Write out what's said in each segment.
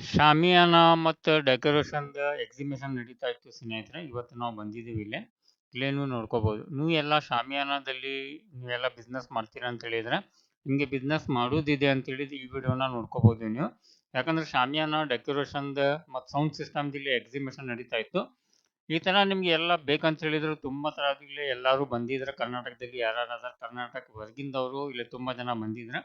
ಶಾಮಿಯಾನ ಮತ್ತು ಡೆಕೋರೇಷನ್‌ದ ಎಕ್ಸಿಬಿಷನ್ ನಡೀತಾ ಇತ್ತು ಸ್ನೇಹಿತರೆ. ಇವತ್ತು ನಾವು ಬಂದಿದ್ದೀವಿ ಇಲ್ಲೇ. ಇಲ್ಲೇ ನೀವು ನೋಡ್ಕೋಬಹುದು. ನೀವು ಎಲ್ಲ ಶಾಮಿಯಾನದಲ್ಲಿ ನೀವೆಲ್ಲ ಬಿಸ್ನೆಸ್ ಮಾಡ್ತೀರಾ ಅಂತ ಹೇಳಿದ್ರೆ, ನಿಮಗೆ ಬಿಸ್ನೆಸ್ ಮಾಡೋದಿದೆ ಅಂತ ಹೇಳಿದ ಈ ವಿಡಿಯೋನ ನೋಡ್ಕೋಬಹುದು ನೀವು. ಯಾಕಂದ್ರೆ ಶಾಮಿಯಾನ, ಡೆಕೋರೇಷನ್‌ದ ಮತ್ತು ಸೌಂಡ್ ಸಿಸ್ಟಮ್ ಇಲ್ಲಿ ಎಕ್ಸಿಬಿಷನ್ ನಡೀತಾ ಇತ್ತು. ಈ ತರ ನಿಮ್ಗೆ ಎಲ್ಲ ಬೇಕಂತ ಹೇಳಿದ್ರು ತುಂಬಾ ತರ ಇಲ್ಲಿ ಎಲ್ಲರೂ ಬಂದಿದ್ರೆ ಕರ್ನಾಟಕದಲ್ಲಿ ಯಾರ್ಯಾರು ಅದಾರ ಕರ್ನಾಟಕ ಹೊರಗಿಂದವರು ಇಲ್ಲಿ ತುಂಬಾ ಜನ ಬಂದಿದ್ರೆ.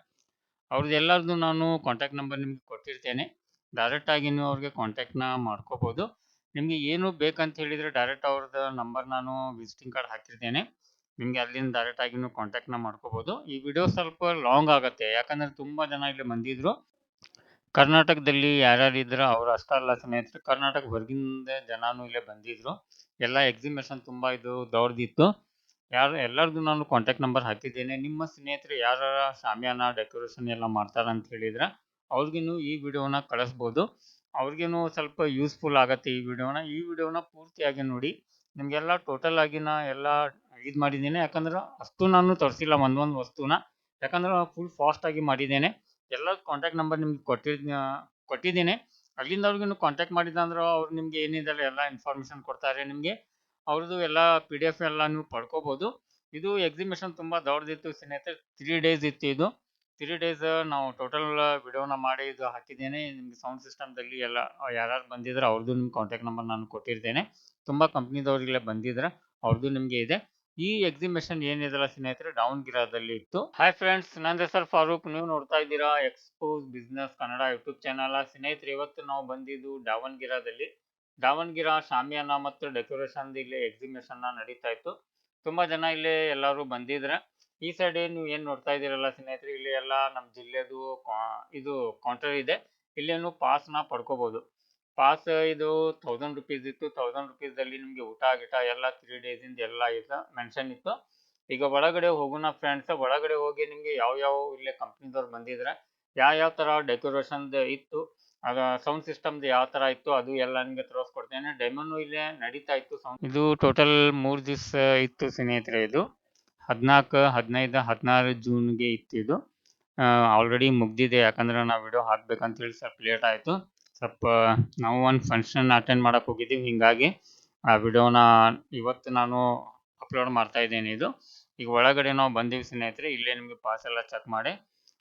ಅವ್ರದ್ದು ಎಲ್ಲರದ್ದು ನಾನು ಕಾಂಟ್ಯಾಕ್ಟ್ ನಂಬರ್ ನಿಮ್ಗೆ ಕೊಟ್ಟಿರ್ತೇನೆ. ಡೈರೆಕ್ಟ್ ಆಗಿ ನೀವು ಅವ್ರಿಗೆ ಕಾಂಟ್ಯಾಕ್ಟ್‌ನ ಮಾಡ್ಕೋಬಹುದು. ನಿಮಗೆ ಏನು ಬೇಕಂತ ಹೇಳಿದ್ರೆ ಡೈರೆಕ್ಟ್ ಅವ್ರದ್ದು ನಂಬರ್ ನಾನು ವಿಸಿಟಿಂಗ್ ಕಾರ್ಡ್ ಹಾಕಿರ್ತೇನೆ. ನಿಮ್ಗೆ ಅಲ್ಲಿಂದ ಡೈರೆಕ್ಟ್ ಆಗಿ ನೀವು ಕಾಂಟ್ಯಾಕ್ಟ್‌ನ ಮಾಡ್ಕೋಬಹುದು. ಈ ವಿಡಿಯೋ ಸ್ವಲ್ಪ ಲಾಂಗ್ ಆಗುತ್ತೆ ಯಾಕಂದ್ರೆ ತುಂಬಾ ಜನ ಇಲ್ಲಿ ಬಂದಿದ್ರು. ಕರ್ನಾಟಕದಲ್ಲಿ ಯಾರ್ಯಾರು ಇದ್ರ ಅವ್ರು ಅಷ್ಟಲ್ಲ ಸ್ನೇಹಿತರು ಕರ್ನಾಟಕ ಹೊರಗಿಂದ ಜನಾನು ಇಲ್ಲೇ ಬಂದಿದ್ರು. ಎಲ್ಲ ಎಕ್ಸಿಬಿಷನ್ ತುಂಬಾ ಇದು ದೊಡ್ಡದಿತ್ತು. ಯಾರು ಎಲ್ಲರದು ನಾನು ಕಾಂಟ್ಯಾಕ್ಟ್ ನಂಬರ್ ಹಾಕಿದ್ದೇನೆ. ನಿಮ್ಮ ಸ್ನೇಹಿತರು ಯಾರ ಶಾಮಿಯಾನ, ಡೆಕೋರೇಷನ್ ಎಲ್ಲ ಮಾಡ್ತಾರಂತ ಹೇಳಿದ್ರೆ ಅವ್ರಿಗೇನು ಈ ವಿಡಿಯೋನ ಕಳಿಸ್ಬೋದು. ಅವ್ರಿಗೂ ಸ್ವಲ್ಪ ಯೂಸ್‌ಫುಲ್ ಆಗುತ್ತೆ ಈ ವಿಡಿಯೋನ. ಈ ವಿಡಿಯೋನ ಪೂರ್ತಿಯಾಗಿ ನೋಡಿ. ನಿಮಗೆಲ್ಲ ಟೋಟಲ್ ಆಗಿ ನಾ ಎಲ್ಲ ಇದು ಮಾಡಿದ್ದೇನೆ. ಯಾಕಂದ್ರೆ ಅಷ್ಟು ನಾನು ತೋರಿಸಿಲ್ಲ ಒಂದೊಂದು ವಸ್ತುನ. ಯಾಕಂದ್ರೆ ಫುಲ್ ಫಾಸ್ಟ್ ಆಗಿ ಮಾಡಿದ್ದೇನೆ. ಎಲ್ಲ ಕಾಂಟ್ಯಾಕ್ಟ್ ನಂಬರ್ ನಿಮ್ಗೆ ಕೊಟ್ಟಿದ್ದ ಕೊಟ್ಟಿದ್ದೀನಿ ಅಲ್ಲಿಂದ ಅವ್ರಿಗೂ ಕಾಂಟ್ಯಾಕ್ಟ್ ಮಾಡಿದಂದ್ರೆ ಅವ್ರು ನಿಮಗೆ ಏನಿದೆಲ್ಲ ಎಲ್ಲ ಇನ್ಫಾರ್ಮೇಷನ್ ಕೊಡ್ತಾರೆ ನಿಮಗೆ ಅವ್ರದ್ದು ಎಲ್ಲ ಪಿ ಡಿ ಎಫ್ ಎಲ್ಲ ನೀವು ಪಡ್ಕೋಬೋದು ಇದು ಎಕ್ಸಿಬಿಷನ್ ತುಂಬ ದೊಡ್ಡದಿತ್ತು ಸ್ನೇಹಿತರೆ. ತ್ರೀ ಡೇಸ್ ಇತ್ತು ಇದು. 3 ಡೇಸ್ ನಾವು ಟೋಟಲ್ ವಿಡಿಯೋನ ಮಾಡಿ ಇದು ಹಾಕಿದ್ದೇನೆ. ನಿಮ್ಗೆ ಸೌಂಡ್ ಸಿಸ್ಟಮ್‌ದಲ್ಲಿ ಎಲ್ಲ ಯಾರ್ಯಾರು ಬಂದಿದ್ರೆ ಅವ್ರದ್ದು ನಿಮ್ಮ ಕಾಂಟ್ಯಾಕ್ಟ್ ನಂಬರ್ ನಾನು ಕೊಟ್ಟಿರ್ತೇನೆ. ತುಂಬಾ ಕಂಪ್ನಿದವ್ರಿಗೆಲ್ಲ ಬಂದಿದ್ರೆ ಅವ್ರದ್ದು ನಿಮಗೆ ಇದೆ. ಈ ಎಕ್ಸಿಬಿಷನ್ ಏನಿದೆಲ್ಲ ಸ್ನೇಹಿತರೆ, ದಾವಣಗೆರೆದಲ್ಲಿ ಇತ್ತು. ಹಾಯ್ ಫ್ರೆಂಡ್ಸ್ ನನ್ನ ಹೆಸರು ಫಾರೂಕ್. ನೀವು ನೋಡ್ತಾ ಇದ್ದೀರಾ expose business Kannada YouTube channel. ಸ್ನೇಹಿತರೆ, ಇವತ್ತು ನಾವು ಬಂದಿದ್ದು ದಾವಣಗೆರೆದಲ್ಲಿ. ದಾವಣಗೆರೆ, ಶಾಮಿಯಾನ ಮತ್ತು ಡೆಕೋರೇಷನ್ ಇಲ್ಲಿ ಎಕ್ಸಿಬಿಷನ್ ನಡೀತಾ ಇತ್ತು. ತುಂಬಾ ಜನ ಇಲ್ಲಿ ಎಲ್ಲರೂ ಬಂದಿದ್ರೆ. ಈ ಸೈಡ್ ನೀವು ಏನ್ ನೋಡ್ತಾ ಇದೀರಲ್ಲ ಸ್ನೇಹಿತರೆ ಇಲ್ಲಿ ಎಲ್ಲ ನಮ್ಮ ಜಿಲ್ಲೆದು ಇದು ಕೌಂಟರ್ ಇದೆ. ಇಲ್ಲಿ ಪಾಸ್ನ ಪಡ್ಕೋಬಹುದು. ಪಾಸ್ ಇದು ತೌಸಂಡ್ ರುಪೀಸ್ ಇತ್ತು. ತೌಸಂಡ್ ರುಪೀಸ್ ಅಲ್ಲಿ ನಿಮ್ಗೆ ಊಟ ಗಿಟ ಎಲ್ಲ ತ್ರೀ ಡೇಸ್ ಇಂದ ಎಲ್ಲ ಇದು ಮೆನ್ಷನ್ ಇತ್ತು. ಈಗ ಒಳಗಡೆ ಹೋಗೋಣ ಫ್ರೆಂಡ್ಸ್. ಒಳಗಡೆ ಹೋಗಿ ನಿಮ್ಗೆ ಯಾವ ಯಾವ ಇಲ್ಲೇ ಕಂಪ್ನಿದವ್ರು ಬಂದಿದ್ರೆ, ಯಾವ ಯಾವ ತರ ಡೆಕೋರೇಷನ್ ಇತ್ತು, ಅದ ಸೌಂಡ್ ಸಿಸ್ಟಮ್ ಯಾವ ತರ ಇತ್ತು ಅದು ಎಲ್ಲ ನಿಮ್ಗೆ ತೋರಿಸ್ಕೊಡ್ತೇನೆ. ಡೆಮೋನು ಇಲ್ಲೇ ನಡೀತಾ ಇತ್ತು ಸೌಂಡ್ ಇದು ಟೋಟಲ್ ಮೂರ್ ದಿವಸ ಇತ್ತು ಸ್ನೇಹಿತರೆ ಇದು. 14, 15, 16 ಜೂನ್‌ಗೆ ಇತ್ತು ಇದು. ಆ ಆಲ್ರೆಡಿ ಮುಗ್ದಿದೆ. ಯಾಕಂದ್ರೆ ನಾವು ವಿಡಿಯೋ ಹಾಕ್ಬೇಕಂತ ಹೇಳಿ ಸ್ವಲ್ಪ ಲೇಟ್ ಆಯ್ತು. ಸ್ವಲ್ಪ ನಾವು ಒಂದು ಫಂಕ್ಷನ್ ಅಟೆಂಡ್ ಮಾಡಕ್ ಹೋಗಿದ್ದೀವಿ. ಹಿಂಗಾಗಿ ಆ ವಿಡಿಯೋನ ಇವತ್ತು ನಾನು ಅಪ್ಲೋಡ್ ಮಾಡ್ತಾ ಇದ್ದೇನೆ ಇದು. ಈಗ ಒಳಗಡೆ ನಾವು ಬಂದೀವಿ ಸ್ನೇಹಿತರೆ. ಇಲ್ಲೇ ನಿಮಗೆ ಪಾಸ್ ಎಲ್ಲ ಚೆಕ್ ಮಾಡಿ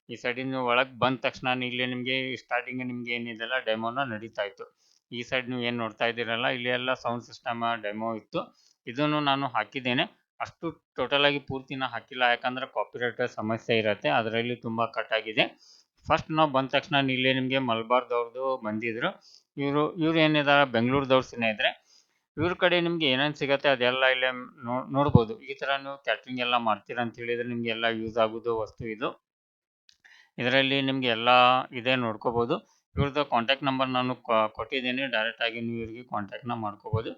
ಈ ಸೈಡಿಂದ ಒಳಗೆ ಬಂದ ತಕ್ಷಣ ಇಲ್ಲೇ ನಿಮಗೆ ಸ್ಟಾರ್ಟಿಂಗ್ ನಿಮಗೆ ಏನಿದೆಲ್ಲ ಡೆಮೋನ ನಡೀತಾ ಇತ್ತು. ಈ ಸೈಡ್ ನೀವು ಏನು ನೋಡ್ತಾ ಇದ್ದೀರಲ್ಲ ಇಲ್ಲಿ ಎಲ್ಲ ಸೌಂಡ್ ಸಿಸ್ಟಮ್ ಡೆಮೋ ಇತ್ತು. ಇದನ್ನು ನಾನು ಹಾಕಿದ್ದೇನೆ. ಅಷ್ಟು ಟೋಟಲ್ ಆಗಿ ಪೂರ್ತಿನ ಹಾಕಿಲ್ಲ. ಯಾಕಂದ್ರೆ ಕಾಪಿರೈಟ್ ಸಮಸ್ಯೆ ಇರತ್ತೆ. ಅದರಲ್ಲಿ ತುಂಬಾ ಕಟ್ ಆಗಿದೆ. ಫಸ್ಟ್ ನಾವು ಬಂದ ತಕ್ಷಣ ಇಲ್ಲೇ ನಿಮ್ಗೆ ಮಲಬಾರ್‌ದವ್ರದ್ದು ಬಂದಿದ್ರು. ಇವರು, ಇವ್ರು ಏನಿದಾರ ಬೆಂಗಳೂರದವ್ರು ಸ್ನೇಹಿತರೆ. ಇವ್ರ ಕಡೆ ನಿಮ್ಗೆ ಏನೇನು ಸಿಗತ್ತೆ ಅದೆಲ್ಲ ಇಲ್ಲೇ ನೋಡ್ಬೋದು. ಈ ತರ ನೀವು ಕ್ಯಾಟ್ರಿಂಗ್ ಎಲ್ಲ ಮಾಡ್ತೀರಾ ಅಂತ ಹೇಳಿದ್ರೆ ನಿಮ್ಗೆ ಎಲ್ಲ ಯೂಸ್ ಆಗೋದು ವಸ್ತು ಇದು. ಇದರಲ್ಲಿ ನಿಮ್ಗೆ ಎಲ್ಲ ಇದೆ ನೋಡ್ಕೋಬಹುದು. ಇವ್ರದ್ದು ಕಾಂಟ್ಯಾಕ್ಟ್ ನಂಬರ್ ನಾನು ಕೊಟ್ಟಿದ್ದೀನಿ ಕೊಟ್ಟಿದ್ದೇನೆ. ಡೈರೆಕ್ಟ್ ಆಗಿ ನೀವು ಇವ್ರಿಗೆ ಕಾಂಟ್ಯಾಕ್ಟ್‌ನ ಮಾಡ್ಕೋಬಹುದು.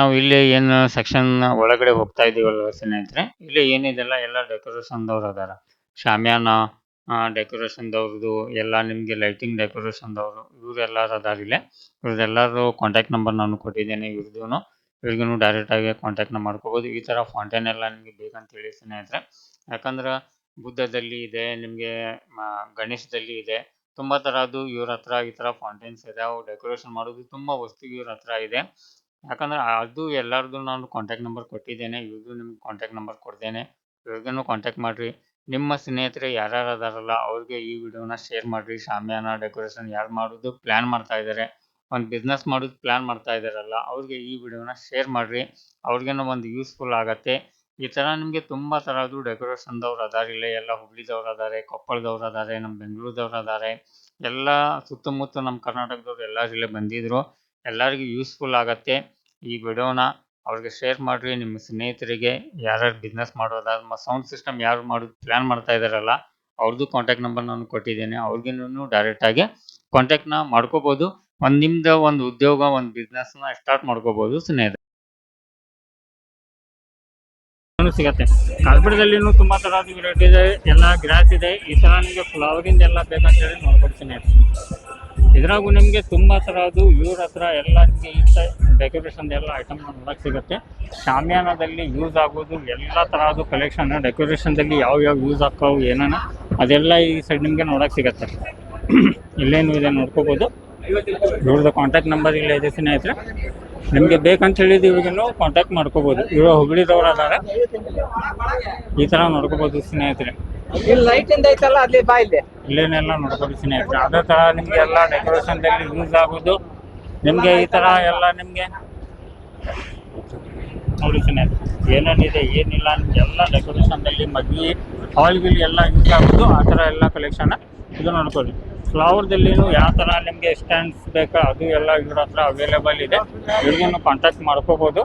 ನಾವು ಇಲ್ಲಿ ಏನು ಸೆಕ್ಷನ್ ಒಳಗಡೆ ಹೋಗ್ತಾ ಇದೀವಲ್ಲ ಸ್ನೇಹಿತರೆ? ಇಲ್ಲಿ ಏನಿದೆಲ್ಲ ಎಲ್ಲ ಡೆಕೋರೇಷನ್ ದವ್ರು ಅದಾರ. ಶಾಮಿಯಾನ ಡೆಕೋರೇಷನ್ ದವ್ರದು, ಎಲ್ಲ ನಿಮಗೆ ಲೈಟಿಂಗ್ ಡೆಕೋರೇಷನ್ ದವ್ರು ಇವರೆಲ್ಲರೂ ಅದಾರ ಇಲ್ಲೇ. ಇವ್ರದ್ದೆಲ್ಲರೂ ಕಾಂಟ್ಯಾಕ್ಟ್ ನಂಬರ್ ನಾನು ಕೊಟ್ಟಿದ್ದೇನೆ ಇವ್ರದ್ದು ಇವ್ರಿಗೂ ಡೈರೆಕ್ಟ್ ಆಗಿ ಕಾಂಟ್ಯಾಕ್ಟ್ ಮಾಡ್ಕೋಬೋದು. ಈ ತರ ಫೌಂಟೇನ್ ಎಲ್ಲ ನಿಮಗೆ ಬೇಕಂತ ಹೇಳಿ ಸ್ನೇಹಿತರೆ. ಯಾಕಂದ್ರೆ ಬುದ್ಧದಲ್ಲಿ ಇದೆ, ನಿಮಗೆ ಗಣೇಶದಲ್ಲಿ ಇದೆ. ತುಂಬಾ ಥರದ್ದು ಇವ್ರ ಹತ್ರ ಈ ತರ ಫೌಂಟೇನ್ಸ್ ಇದೆ ಅವು ಡೆಕೋರೇಷನ್ ಮಾಡೋದು ತುಂಬಾ ವಸ್ತು ಇವ್ರ ಹತ್ರ ಇದೆ. ಯಾಕಂದ್ರೆ ಅದು ಎಲ್ಲರದು ನಾನು ಕಾಂಟ್ಯಾಕ್ಟ್ ನಂಬರ್ ಕೊಟ್ಟಿದ್ದೇನೆ ಇವ್ರದ್ದು ನಿಮ್ಗೆ ಕಾಂಟ್ಯಾಕ್ಟ್ ನಂಬರ್ ಕೊಡ್ತೇನೆ ಇವ್ರಿಗೂ ಕಾಂಟ್ಯಾಕ್ಟ್ ಮಾಡ್ರಿ. ನಿಮ್ಮ ಸ್ನೇಹಿತರೆ ಯಾರ್ಯಾರು ಅದಾರಲ್ಲ, ಅವ್ರಿಗೆ ಈ ವಿಡಿಯೋನ ಶೇರ್ ಮಾಡ್ರಿ. ಶಾಮಿಯಾನ ಡೆಕೋರೇಷನ್ ಯಾರು ಮಾಡೋದು ಪ್ಲ್ಯಾನ್ ಮಾಡ್ತಾ ಇದ್ದಾರೆ ಒಂದು ಬಿಸ್ನೆಸ್ ಮಾಡೋದು ಪ್ಲ್ಯಾನ್ ಮಾಡ್ತಾ ಇದ್ದಾರಲ್ಲ ಅವ್ರಿಗೆ ಈ ವಿಡಿಯೋನ ಶೇರ್ ಮಾಡ್ರಿ. ಅವ್ರಿಗೇನೋ ಒಂದು ಯೂಸ್ಫುಲ್ ಆಗತ್ತೆ. ಈ ಥರ ನಿಮಗೆ ತುಂಬ ಥರದ್ದು ಡೆಕೋರೇಷನ್ದವ್ರು ಅದಾರ ಇಲ್ಲೇ, ಎಲ್ಲ ಹುಬ್ಳಿದವ್ರು ಅದಾರೆ, ಕೊಪ್ಪಳದವ್ರು ಅದಾರೆ ನಮ್ಮ ಬೆಂಗಳೂರದವ್ರು ಅದಾರೆ. ಎಲ್ಲ ಸುತ್ತಮುತ್ತ ನಮ್ಮ ಕರ್ನಾಟಕದವ್ರು ಎಲ್ಲರೂ ಇಲ್ಲೇ ಬಂದಿದ್ರು. ಎಲ್ಲರಿಗೂ ಯೂಸ್ಫುಲ್ ಆಗತ್ತೆ. ಈ ವಿಡಿಯೋನ ಅವ್ರಿಗೆ ಶೇರ್ ಮಾಡಿರಿ, ನಿಮ್ಮ ಸ್ನೇಹಿತರಿಗೆ, ಯಾರ್ಯಾರು ಬಿಸ್ನೆಸ್ ಮಾಡೋದಾದ ಸೌಂಡ್ ಸಿಸ್ಟಮ್ ಯಾರು ಮಾಡೋದು ಪ್ಲ್ಯಾನ್ ಮಾಡ್ತಾ ಇದ್ದಾರಲ್ಲ ಅವ್ರದ್ದು ಕಾಂಟ್ಯಾಕ್ಟ್ ನಂಬರ್ ನಾನು ಕೊಟ್ಟಿದ್ದೇನೆ. ಅವ್ರಿಗೂ ಡೈರೆಕ್ಟಾಗಿ ಕಾಂಟ್ಯಾಕ್ಟ್ನ ಮಾಡ್ಕೋಬೋದು. ಒಂದು ನಿಮ್ದು ಒಂದು ಉದ್ಯೋಗ, ಒಂದು ಬಿಸ್ನೆಸ್ನ ಸ್ಟಾರ್ಟ್ ಮಾಡ್ಕೋಬೋದು ಸ್ನೇಹಿತರೆ. ಸಿಗತ್ತೆ. ಕಾರ್ಪೆಟ್ದಲ್ಲಿನೂ ತುಂಬಾ ತರಹದ ವೆರೈಟಿ ಇದೆ. ಎಲ್ಲ ಗ್ರಾಸ್ ಇದೆ. ಈ ತರ ನಿಮಗೆ ಫ್ಲವರಿಂದ ಎಲ್ಲ ಬೇಕಂತ ಹೇಳಿ ನೋಡ್ಕೊಡ್ತೀನಿ. ಇದ್ರಾಗೂ ನಿಮಗೆ ತುಂಬಾ ತರಹದ್ದು ಇವ್ರ ಹತ್ರ ಎಲ್ಲ ನಿಮಗೆ ಡೆಕೋರೇಷನ್ ಎಲ್ಲ ಐಟಮ್ ನೋಡಕ್ ಸಿಗುತ್ತೆ. ಶಾಮಿಯಾನದಲ್ಲಿ ಯೂಸ್ ಆಗೋದು ಎಲ್ಲ ತರಹದ್ದು ಕಲೆಕ್ಷನ್ ಡೆಕೋರೇಷನ್ದಲ್ಲಿ ಯಾವ ಯಾವ ಯೂಸ್ ಆಗ್ತಾವು, ಏನಾನ, ಅದೆಲ್ಲ ಈ ಸೈಡ್ ನಿಮಗೆ ನೋಡೋಕೆ ಸಿಗುತ್ತೆ. ಇಲ್ಲೇನು ಇದೆ ನೋಡ್ಕೋಬೋದು. ಇವ್ರದ್ದು ಕಾಂಟ್ಯಾಕ್ಟ್ ನಂಬರ್ ಇಲ್ಲ ಇದೆ ಸ್ನೇಹಿತರೆ. ನಿಮಗೆ ಬೇಕಂತ ಹೇಳಿದ್ದು ಇವ್ರಿಗೂ ಕಾಂಟ್ಯಾಕ್ಟ್ ಮಾಡ್ಕೋಬೋದು. ಇವರು ಹುಬ್ಳಿದವ್ರು ಅದಾರ. ಈ ಥರ ನೋಡ್ಕೋಬೋದು ಸ್ನೇಹಿತರೆ. ಇಲ್ಲಿ ಲೈಟ್ ಇಂದ ಐತಲ್ಲ, ಅಲ್ಲಿ ಬಾ ಇಲ್ಲಿ. ಇಲ್ಲೇನೆಲ್ಲ ಸ್ನೇಹಿತರೆ ಅದೇ ತರ ನಿಮಗೆ ಎಲ್ಲ ಡೆಕೋರೇಷನ್ದಲ್ಲಿ ಯೂಸ್ ಆಗೋದು. ನಿಮಗೆ ಈ ತರ ಎಲ್ಲ ನಿಮ್ಗೆ ನೋಡಿ ಸ್ನೇಹಿತ ಏನೇನಿದೆ, ಏನಿಲ್ಲ ಎಲ್ಲ ಡೆಕೋರೇಷನ್ದಲ್ಲಿ ಮದ್ವೆ ಹಾಲ್ ಗಿಲ್ ಎಲ್ಲ ಯೂಸ್ ಆಗೋದು. ಆ ತರ ಎಲ್ಲ ಕಲೆಕ್ಷನ್ ಇದು ನೋಡ್ಕೊಳ್ಳಿ. ಫ್ಲವರ್ದಲ್ಲಿನೂ ಯಾವ ತರ ನಿಮಗೆ ಸ್ಟ್ಯಾಂಡ್ಸ್ ಬೇಕಾ, ಅದು ಎಲ್ಲ ಇವ್ರ ಹತ್ರ ಅವೈಲೇಬಲ್ ಇದೆ. ಇವ್ರಿಗೇನು ಕಾಂಟ್ಯಾಕ್ಟ್ ಮಾಡ್ಕೋಬೋದು.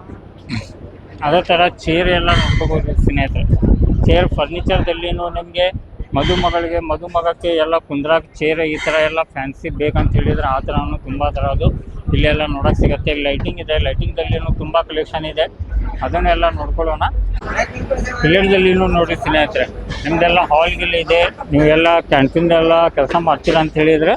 ಅದೇ ಥರ ಚೇರ್ ಎಲ್ಲ ನೋಡ್ಕೋಬೋದು ಸ್ನೇಹಿತರೆ. ಚೇರ್ ಫರ್ನಿಚರ್ದಲ್ಲಿನೂ ನಿಮಗೆ ಮದುಮಗಳಿಗೆ ಮದುಮಗಕ್ಕೆ ಎಲ್ಲ ಕುಂದ್ರಕ್ಕೆ ಚೇರ್ ಈ ಥರ ಎಲ್ಲ ಫ್ಯಾನ್ಸಿ ಬೇಕಂತ ಹೇಳಿದ್ರೆ ಆ ಥರನೂ ತುಂಬ ಥರದ್ದು ಇಲ್ಲೆಲ್ಲ ನೋಡೋಕೆ ಸಿಗುತ್ತೆ. ಲೈಟಿಂಗ್ ಇದೆ. ಲೈಟಿಂಗ್ದಲ್ಲಿನೂ ತುಂಬ ಕಲೆಕ್ಷನ್ ಇದೆ. ಅದನ್ನೆಲ್ಲ ನೋಡ್ಕೊಳ್ಳೋಣ. ಪಿಲ್ಲರ್ದಲ್ಲಿನೂ ನೋಡಿ ಸ್ನೇಹಿತರೆ. ನಿಮ್ದೆಲ್ಲ ಹಾಲ್ಗಿಲ್ಲ ಇದೆ. ನೀವೆಲ್ಲ ಕ್ಯಾಂಟೀನ್ದೆಲ್ಲ ಕೆಲಸ ಮಾಡ್ತೀರಾ ಅಂತ ಹೇಳಿದರೆ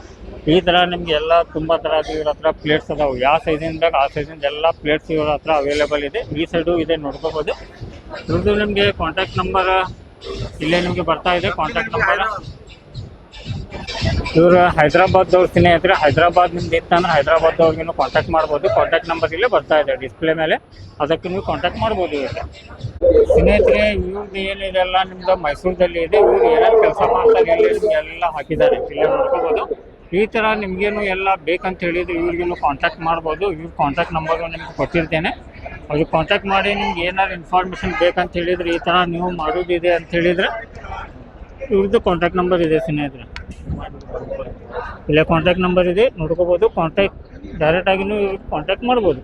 ಈ ಥರ ನಿಮ್ಗೆ ಎಲ್ಲ ತುಂಬ ಥರದ್ದು ಇವ್ರ ಹತ್ರ ಪ್ಲೇಟ್ಸ್ ಅದಾವೆ. ಯಾವ ಸೈಜಿಂದ ಬೇಕು ಆ ಸೈಜಿಂದ ಎಲ್ಲ ಪ್ಲೇಟ್ಸ್ ಇವ್ರ ಹತ್ರ ಅವೈಲೇಬಲ್ ಇದೆ. ಈ ಸೈಡು ಇದೆ ನೋಡ್ಕೋಬೋದು. ಇವ್ರದ್ದು ನಿಮಗೆ ಕಾಂಟ್ಯಾಕ್ಟ್ ನಂಬರ್ ಇಲ್ಲೇ ನಿಮಗೆ ಬರ್ತಾ ಇದೆ. ಕಾಂಟ್ಯಾಕ್ಟ್ ನಂಬರ್ ಇವರು ಹೈದ್ರಾಬಾದ್ದವ್ರು ಸ್ನೇಹಿತರೆ, ಹೈದ್ರಾಬಾದ್ ನಿಮ್ದು ಇತ್ತಂದ್ರೆ ನೀವು ಕಾಂಟ್ಯಾಕ್ಟ್ ಮಾಡ್ಬೋದು. ಕಾಂಟ್ಯಾಕ್ಟ್ ನಂಬರ್ ಇಲ್ಲೇ ಬರ್ತಾ ಇದೆ ಡಿಸ್ಪ್ಲೇ ಮೇಲೆ. ಅದಕ್ಕೆ ನೀವು ಕಾಂಟ್ಯಾಕ್ಟ್ ಮಾಡ್ಬೋದು ಸ್ನೇಹಿತರೆ ಇವ್ರದ್ದು ಏನಿದೆಲ್ಲ ನಿಮ್ದು ಮೈಸೂರಲ್ಲಿ ಇದೆ. ಇವ್ರು ಏನೇನು ಕೆಲಸ ಮಾಡ್ತಾರೆ ಎಲ್ಲ ಹಾಕಿದ್ದಾರೆ. ಇಲ್ಲೇ ನೋಡ್ಕೋಬೋದು. ಈ ಥರ ನಿಮಗೇನು ಎಲ್ಲ ಬೇಕಂತ ಹೇಳಿದ್ರೆ ಇವ್ರಿಗೇನು ಕಾಂಟ್ಯಾಕ್ಟ್ ಮಾಡ್ಬೋದು. ಇವ್ರ ಕಾಂಟ್ಯಾಕ್ಟ್ ನಂಬರು ನಿಮ್ಗೆ ಕೊಟ್ಟಿರ್ತೇನೆ. ಅವ್ರಿಗೆ ಕಾಂಟ್ಯಾಕ್ಟ್ ಮಾಡಿ ನಿಮ್ಗೆ ಏನಾದ್ರು ಇನ್ಫಾರ್ಮೇಷನ್ ಬೇಕಂತ ಹೇಳಿದ್ರೆ ಈ ಥರ ನೀವು ಮಾಡೋದಿದೆ ಅಂತ ಹೇಳಿದ್ರೆ ಇವ್ರದ್ದು ಕಾಂಟ್ಯಾಕ್ಟ್ ನಂಬರ್ ಇದೆ ಸ್ನೇಹಿತರೆ. ಇಲ್ಲೇ ಕಾಂಟ್ಯಾಕ್ಟ್ ನಂಬರ್ ಇದೆ, ನೋಡ್ಕೋಬೋದು. ಕಾಂಟ್ಯಾಕ್ಟ್ ಡೈರೆಕ್ಟ್ ಆಗಿ ನೀವು ಕಾಂಟ್ಯಾಕ್ಟ್ ಮಾಡ್ಬೋದು.